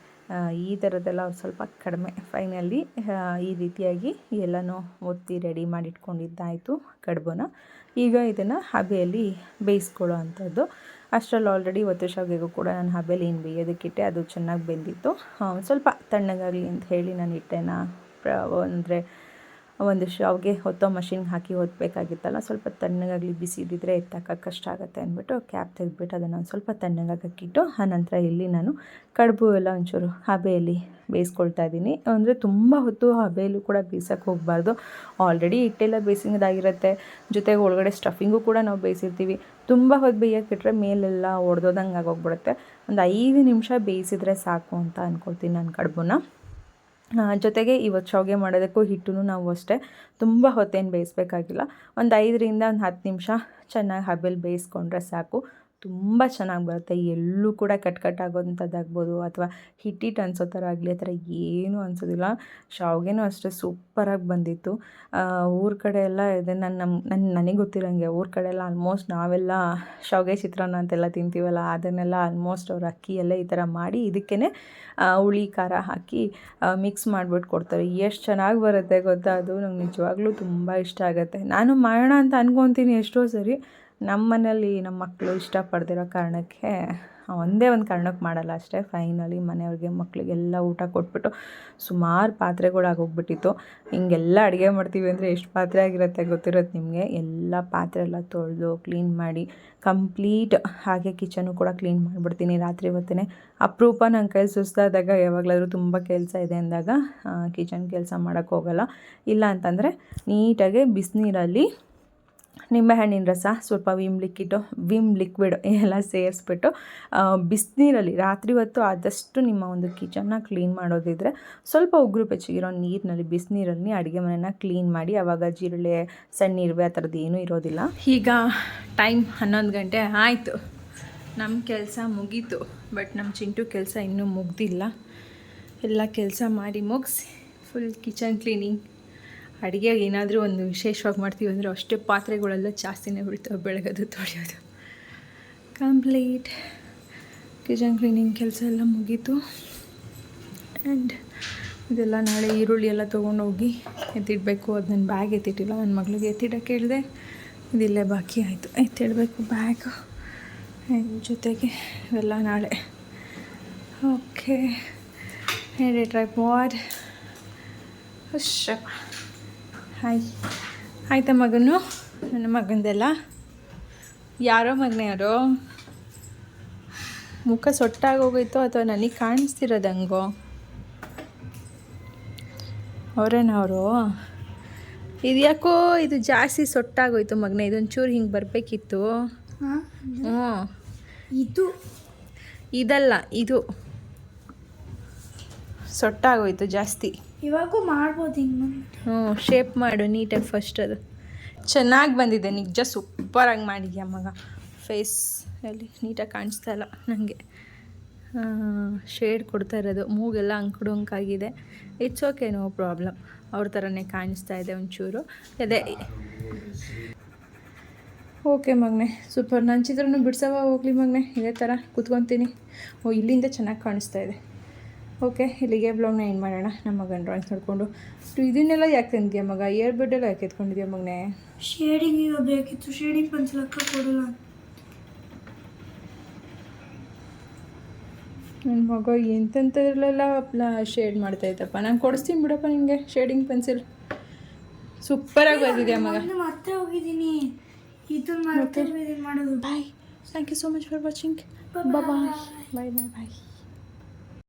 ಈ ಥರದ್ದೆಲ್ಲ ಸ್ವಲ್ಪ ಕಡಿಮೆ. ಫೈನಲಿ ಈ ರೀತಿಯಾಗಿ ಎಲ್ಲನೂ ಒತ್ತಿ ರೆಡಿ ಮಾಡಿ ಇಟ್ಕೊಂಡಿದ್ದಾಯಿತು ಕಡುಬುನ. ಈಗ ಇದನ್ನು ಹಬೆಯಲ್ಲಿ ಬೇಯಿಸ್ಕೊಳ್ಳೋ ಅಂಥದ್ದು ಅಷ್ಟರಲ್ಲಿ ಆಲ್ರೆಡಿ ಒತ್ತು ಶಾವಿಗೆಗೂ ಕೂಡ ನಾನು ಹಬೆಲಿ ಏನು ಬೇಯೋದಕ್ಕಿಟ್ಟೆ ಅದು ಚೆನ್ನಾಗಿ ಬೆಂದಿತ್ತು. ಸ್ವಲ್ಪ ತಣ್ಣಗಾಗಲಿ ಅಂತ ಹೇಳಿ ನಾನು ಹಿಟ್ಟೆನ ಪ್ರ ಅಂದರೆ ಒಂದು ಶಾವ್ಗೆ ಹೊತ್ತೋ ಮಷಿನ್ಗೆ ಹಾಕಿ ಹೊತ್ತಬೇಕಾಗಿತ್ತಲ್ಲ ಸ್ವಲ್ಪ ತಣ್ಣಗಾಗಲಿ ಬಿಸಿ ಇದ್ದಿದ್ರೆ ಕಷ್ಟ ಆಗುತ್ತೆ ಅಂದ್ಬಿಟ್ಟು ಕ್ಯಾಪ್ ತೆಗೆದ್ಬಿಟ್ಟು ಅದನ್ನು ಒಂದು ಸ್ವಲ್ಪ ತಣ್ಣಗಾಗಕ್ಕಿಟ್ಟು ಆನಂತರ ಇಲ್ಲಿ ನಾನು ಕಡುಬು ಎಲ್ಲ ಒಂಚೂರು ಹಬೆಯಲ್ಲಿ ಬೇಯಿಸ್ಕೊಳ್ತಾ ಇದ್ದೀನಿ. ಅಂದರೆ ತುಂಬ ಹೊತ್ತು ಹಬೆಯಲ್ಲೂ ಕೂಡ ಬೇಯಿಸೋಕ್ಕೆ ಹೋಗಬಾರ್ದು. ಆಲ್ರೆಡಿ ಹಿಟ್ಟೆಲ್ಲ ಬೇಯಿಸಿದಾಗಿರುತ್ತೆ. ಜೊತೆಗೆ ಒಳಗಡೆ ಸ್ಟಫಿಂಗು ಕೂಡ ನಾವು ಬೇಯಿಸಿರ್ತೀವಿ. ತುಂಬ ಹೊತ್ತು ಬೇಯೋಕ್ಕಿಟ್ರೆ ಮೇಲೆಲ್ಲ ಒಡೆದೋದಂಗೆ ಆಗೋಗ್ಬಿಡುತ್ತೆ. ಒಂದು ಐದು ನಿಮಿಷ ಬೇಯಿಸಿದ್ರೆ ಸಾಕು ಅಂತ ಅಂದ್ಕೊಳ್ತೀನಿ ನಾನು ಕಡುಬುನ. ಆ, ಜೊತೆಗೆ ಇವತ್ತು ಶಾವಿಗೆ ಮಾಡೋದಕ್ಕೂ ಹಿಟ್ಟು ನಾವು ಅಷ್ಟೇ ತುಂಬ ಹೊತ್ತೇನು ಬೇಯಿಸ್ಬೇಕಾಗಿಲ್ಲ. ಒಂದು ಐದರಿಂದ ಒಂದು ಹತ್ತು ನಿಮಿಷ ಚೆನ್ನಾಗಿ ಹಬೆಲಿ ಬೇಯಿಸ್ಕೊಂಡ್ರೆ ಸಾಕು. ತುಂಬ ಚೆನ್ನಾಗಿ ಬರುತ್ತೆ. ಎಲ್ಲೂ ಕೂಡ ಕಟ್ ಕಟ್ ಆಗೋಂಥದ್ದಾಗ್ಬೋದು ಅಥವಾ ಹಿಟ್ಟಿಟ್ಟು ಅನ್ಸೋ ಥರ ಆಗಲಿ, ಆ ಥರ ಏನೂ ಅನ್ಸೋದಿಲ್ಲ. ಶಾವ್ಗೆನೂ ಅಷ್ಟೇ ಸೂಪರಾಗಿ ಬಂದಿತ್ತು. ಊರ ಕಡೆ ಎಲ್ಲ ಇದೆ. ನನ್ನ ನಮ್ಮ ನನಗೆ ಗೊತ್ತಿರೋಂಗೆ ಊರ ಕಡೆ ಎಲ್ಲ ಆಲ್ಮೋಸ್ಟ್ ನಾವೆಲ್ಲ ಶಾವಿಗೆ, ಚಿತ್ರಾನ್ನ ಅಂತೆಲ್ಲ ತಿಂತೀವಲ್ಲ, ಅದನ್ನೆಲ್ಲ ಆಲ್ಮೋಸ್ಟ್ ಅವ್ರು ಎಲ್ಲ ಈ ಥರ ಮಾಡಿ ಇದಕ್ಕೇ ಹುಳಿ, ಖಾರ ಹಾಕಿ ಮಿಕ್ಸ್ ಮಾಡಿಬಿಟ್ಟು ಕೊಡ್ತಾರೆ. ಎಷ್ಟು ಚೆನ್ನಾಗಿ ಬರುತ್ತೆ ಗೊತ್ತಾ ಅದು? ನಂಗೆ ನಿಜವಾಗ್ಲೂ ತುಂಬ ಇಷ್ಟ ಆಗುತ್ತೆ. ನಾನು ಮಾಡೋಣ ಅಂತ ಅನ್ಕೊತೀನಿ ಎಷ್ಟೋ ಸರಿ. ನಮ್ಮ ಮನೇಲಿ ನಮ್ಮ ಮಕ್ಕಳು ಇಷ್ಟಪಡ್ದಿರೋ ಕಾರಣಕ್ಕೆ ಒಂದೇ ಒಂದು ಕಾರಣಕ್ಕೆ ಮಾಡಲ್ಲ ಅಷ್ಟೇ. ಫೈನಲಿ ಮನೆಯವ್ರಿಗೆ ಮಕ್ಕಳಿಗೆಲ್ಲ ಊಟ ಕೊಟ್ಬಿಟ್ಟು ಸುಮಾರು ಪಾತ್ರೆಗಳಾಗೋಗ್ಬಿಟ್ಟಿತ್ತು. ಹಿಂಗೆಲ್ಲ ಅಡುಗೆ ಮಾಡ್ತೀವಿ ಅಂದರೆ ಎಷ್ಟು ಪಾತ್ರೆ ಆಗಿರುತ್ತೆ ಗೊತ್ತಿರುತ್ತೆ ನಿಮಗೆ? ಎಲ್ಲ ಪಾತ್ರೆ ಎಲ್ಲ ತೊಳೆದು ಕ್ಲೀನ್ ಮಾಡಿ ಕಂಪ್ಲೀಟ್ ಹಾಗೆ ಕಿಚನು ಕೂಡ ಕ್ಲೀನ್ ಮಾಡಿಬಿಡ್ತೀನಿ ರಾತ್ರಿ ಹೊತ್ತೇ ಅಪರೂಪ ನನ್ನ ಕೈ ಸುಸ್ತಾದಾಗ ಯಾವಾಗಲಾದರೂ ತುಂಬ ಕೆಲಸ ಇದೆ ಅಂದಾಗ ಕಿಚನ್ ಕೆಲಸ ಮಾಡೋಕ್ಕೆ ಹೋಗಲ್ಲ. ಇಲ್ಲ ಅಂತಂದರೆ ನೀಟಾಗಿ ಬಿಸಿನೀರಲ್ಲಿ ನಿಂಬೆಹಣ್ಣಿನ ರಸ ಸ್ವಲ್ಪ ವಿಮ್ ಲಿಕ್ವಿಡು, ವಿಮ್ ಲಿಕ್ವಿಡ್ ಎಲ್ಲ ಸೇರಿಸ್ಬಿಟ್ಟು ಬಿಸಿನೀರಲ್ಲಿ ರಾತ್ರಿ ಹೊತ್ತು ಆದಷ್ಟು ನಿಮ್ಮ ಒಂದು ಕಿಚನ್ನ ಕ್ಲೀನ್ ಮಾಡೋದಿದ್ರೆ ಸ್ವಲ್ಪ ಉಗುರು ಬೆಚ್ಚಗಿರೋ ನೀರಿನಲ್ಲಿ, ಬಿಸಿನೀರಲ್ಲಿ ಅಡುಗೆ ಮನೆಯನ್ನು ಕ್ಲೀನ್ ಮಾಡಿ ಆವಾಗ ಜಿರಳೆ, ಸಣ್ಣ ಇರುವೆ ಆ ಥರದ್ದು ಏನೂ ಇರೋದಿಲ್ಲ. ಈಗ ಟೈಮ್ ಹನ್ನೊಂದು ಗಂಟೆ ಆಯಿತು. ನಮ್ಮ ಕೆಲಸ ಮುಗೀತು. ಬಟ್ ನಮ್ಮ ಚಿಂಟು ಕೆಲಸ ಇನ್ನೂ ಮುಗ್ದಿಲ್ಲ. ಎಲ್ಲ ಕೆಲಸ ಮಾಡಿ ಮುಗಿಸಿ ಫುಲ್ ಕಿಚನ್ ಕ್ಲೀನಿಂಗ್ ಅಡುಗೆ ಏನಾದರೂ ಒಂದು ವಿಶೇಷವಾಗಿ ಮಾಡ್ತೀವಿ ಅಂದರೆ ಅಷ್ಟೇ ಪಾತ್ರೆಗಳೆಲ್ಲ ಜಾಸ್ತಿನೇ ಬೀಳ್ತವೆ ಬೆಳಗೋದು ತೊಳೆಯೋದು. ಕಂಪ್ಲೀಟ್ ಕಿಚನ್ ಕ್ಲೀನಿಂಗ್ ಕೆಲಸ ಎಲ್ಲ ಮುಗೀತು. ಆ್ಯಂಡ್ ಇದೆಲ್ಲ ನಾಳೆ ಈರುಳ್ಳಿ ಎಲ್ಲ ತೊಗೊಂಡೋಗಿ ಎತ್ತಿಡಬೇಕು. ಅದು ನನ್ನ ಬ್ಯಾಗ್ ಎತ್ತಿಟ್ಟಿಲ್ಲ, ನನ್ನ ಮಗಳಿಗೆ ಎತ್ತಿಡಕ್ಕೆ ಹೇಳಿದೆ. ಇದಿಲ್ಲೇ ಬಾಕಿ ಆಯಿತು. ಎತ್ತಿಡಬೇಕು ಬ್ಯಾಗು ಜೊತೆಗೆ ಇವೆಲ್ಲ ನಾಳೆ. ಓಕೆ ಹೇಳಿ ಟ್ರೈ ಪಾಡ್ ಅಷ್ಟಪ್ಪ ಹಾಯ್. ಆಯ್ತಾ ಮಗನು? ನನ್ನ ಮಗಂದೆಲ್ಲ? ಯಾರೋ ಮಗನೇ ಯಾರೋ ಮುಖ ಸೊಟ್ಟಾಗೋಗೋಯ್ತು ಅಥವಾ ನನಗೆ ಕಾಣಿಸ್ತಿರೋದಂಗೋ ಅವರೇನವರು ಇದು ಯಾಕೋ ಇದು ಜಾಸ್ತಿ ಸೊಟ್ಟಾಗೋಯ್ತು ಮಗನೇ ಇದೊಂಚೂರು ಹಿಂಗೆ ಬರಬೇಕಿತ್ತು. ಹ್ಞೂ ಇದು? ಇದಲ್ಲ ಇದು. ಸೊಟ್ಟಾಗೋಯ್ತು ಜಾಸ್ತಿ. ಇವಾಗೂ ಮಾಡ್ಬೋದು ಹಿಂಗೆ ಹ್ಞೂ ಶೇಪ್ ಮಾಡು ನೀಟಾಗಿ ಫಸ್ಟ್ ಅದು. ಚೆನ್ನಾಗಿ ಬಂದಿದೆ, ನಿಜ ಸೂಪರಾಗಿ ಮಾಡಿದ್ಯಾ ಮಗ. ಫೇಸ್ ಅಲ್ಲಿ ನೀಟಾಗಿ ಕಾಣಿಸ್ತಾ ಇಲ್ಲ ನನಗೆ ಶೇಡ್ ಕೊಡ್ತಾ ಇರೋದು, ಮೂಗೆಲ್ಲ ಅಂಕುಡು ಅಂಕಾಗಿದೆ ಇಟ್ಸ್ ಓಕೆ ನೋ ಪ್ರಾಬ್ಲಮ್ ಅವ್ರ ಥರನೇ ಕಾಣಿಸ್ತಾ ಇದೆ ಒಂಚೂರು. ಅದೇ ಓಕೆ ಮಗನೆ ಸೂಪರ್ ನನ್ನ ಚಿತ್ರನೂ ಬಿಡ್ಸವ ಹೋಗ್ಲಿ ಮಗನೆ, ಇದೇ ಥರ ಕೂತ್ಕೊತೀನಿ. ಓ, ಇಲ್ಲಿಂದ ಚೆನ್ನಾಗಿ ಕಾಣಿಸ್ತಾ ಇದೆ. ಓಕೆ ಇಲ್ಲಿಗೆ ಬ್ಲಾಗ್ನ ಏನು ಮಾಡೋಣ. ನಮ್ಮ ಮಗನ ಡ್ರಾಯಿಂಗ್ಸ್ ನೋಡಿಕೊಂಡು. ಇದನ್ನೆಲ್ಲ ಯಾಕೆ ತಂದಿದ್ಯಾ ಮಗ? ಇಯರ್ ಬಡ್ ಎಲ್ಲ ಯಾಕೆ ಎತ್ಕೊಂಡಿದ್ಯಾ ಮಗನೇ? ಶೇಡಿಂಗ್ ಈಗ ಬೇಕಿತ್ತು. ಶೇಡಿಂಗ್ ಪೆನ್ಸಿಲ್ ಅಕ್ಕ ಕೊಡಲ್ಲ. ನನ್ನ ಮಗ ಎಂತೆಂಥದ್ರಲ್ಲೆಲ್ಲ ಶೇಡ್ ಮಾಡ್ತಾ ಇದ್ದಪ್ಪ. ನಾನು ಕೊಡಿಸ್ತೀನಿ ಬಿಡಪ್ಪ ನಿಮಗೆ ಶೇಡಿಂಗ್ ಪೆನ್ಸಿಲ್ ಸೂಪರಾಗಿ ಬಂದಿದೆ ಮಗ. ಮತ್ತೆ ಹೋಗಿದ್ದೀನಿ. ಇದನ್ನ ಮಾಡೋದು. Bye thank you so much for watching bye bye bye bye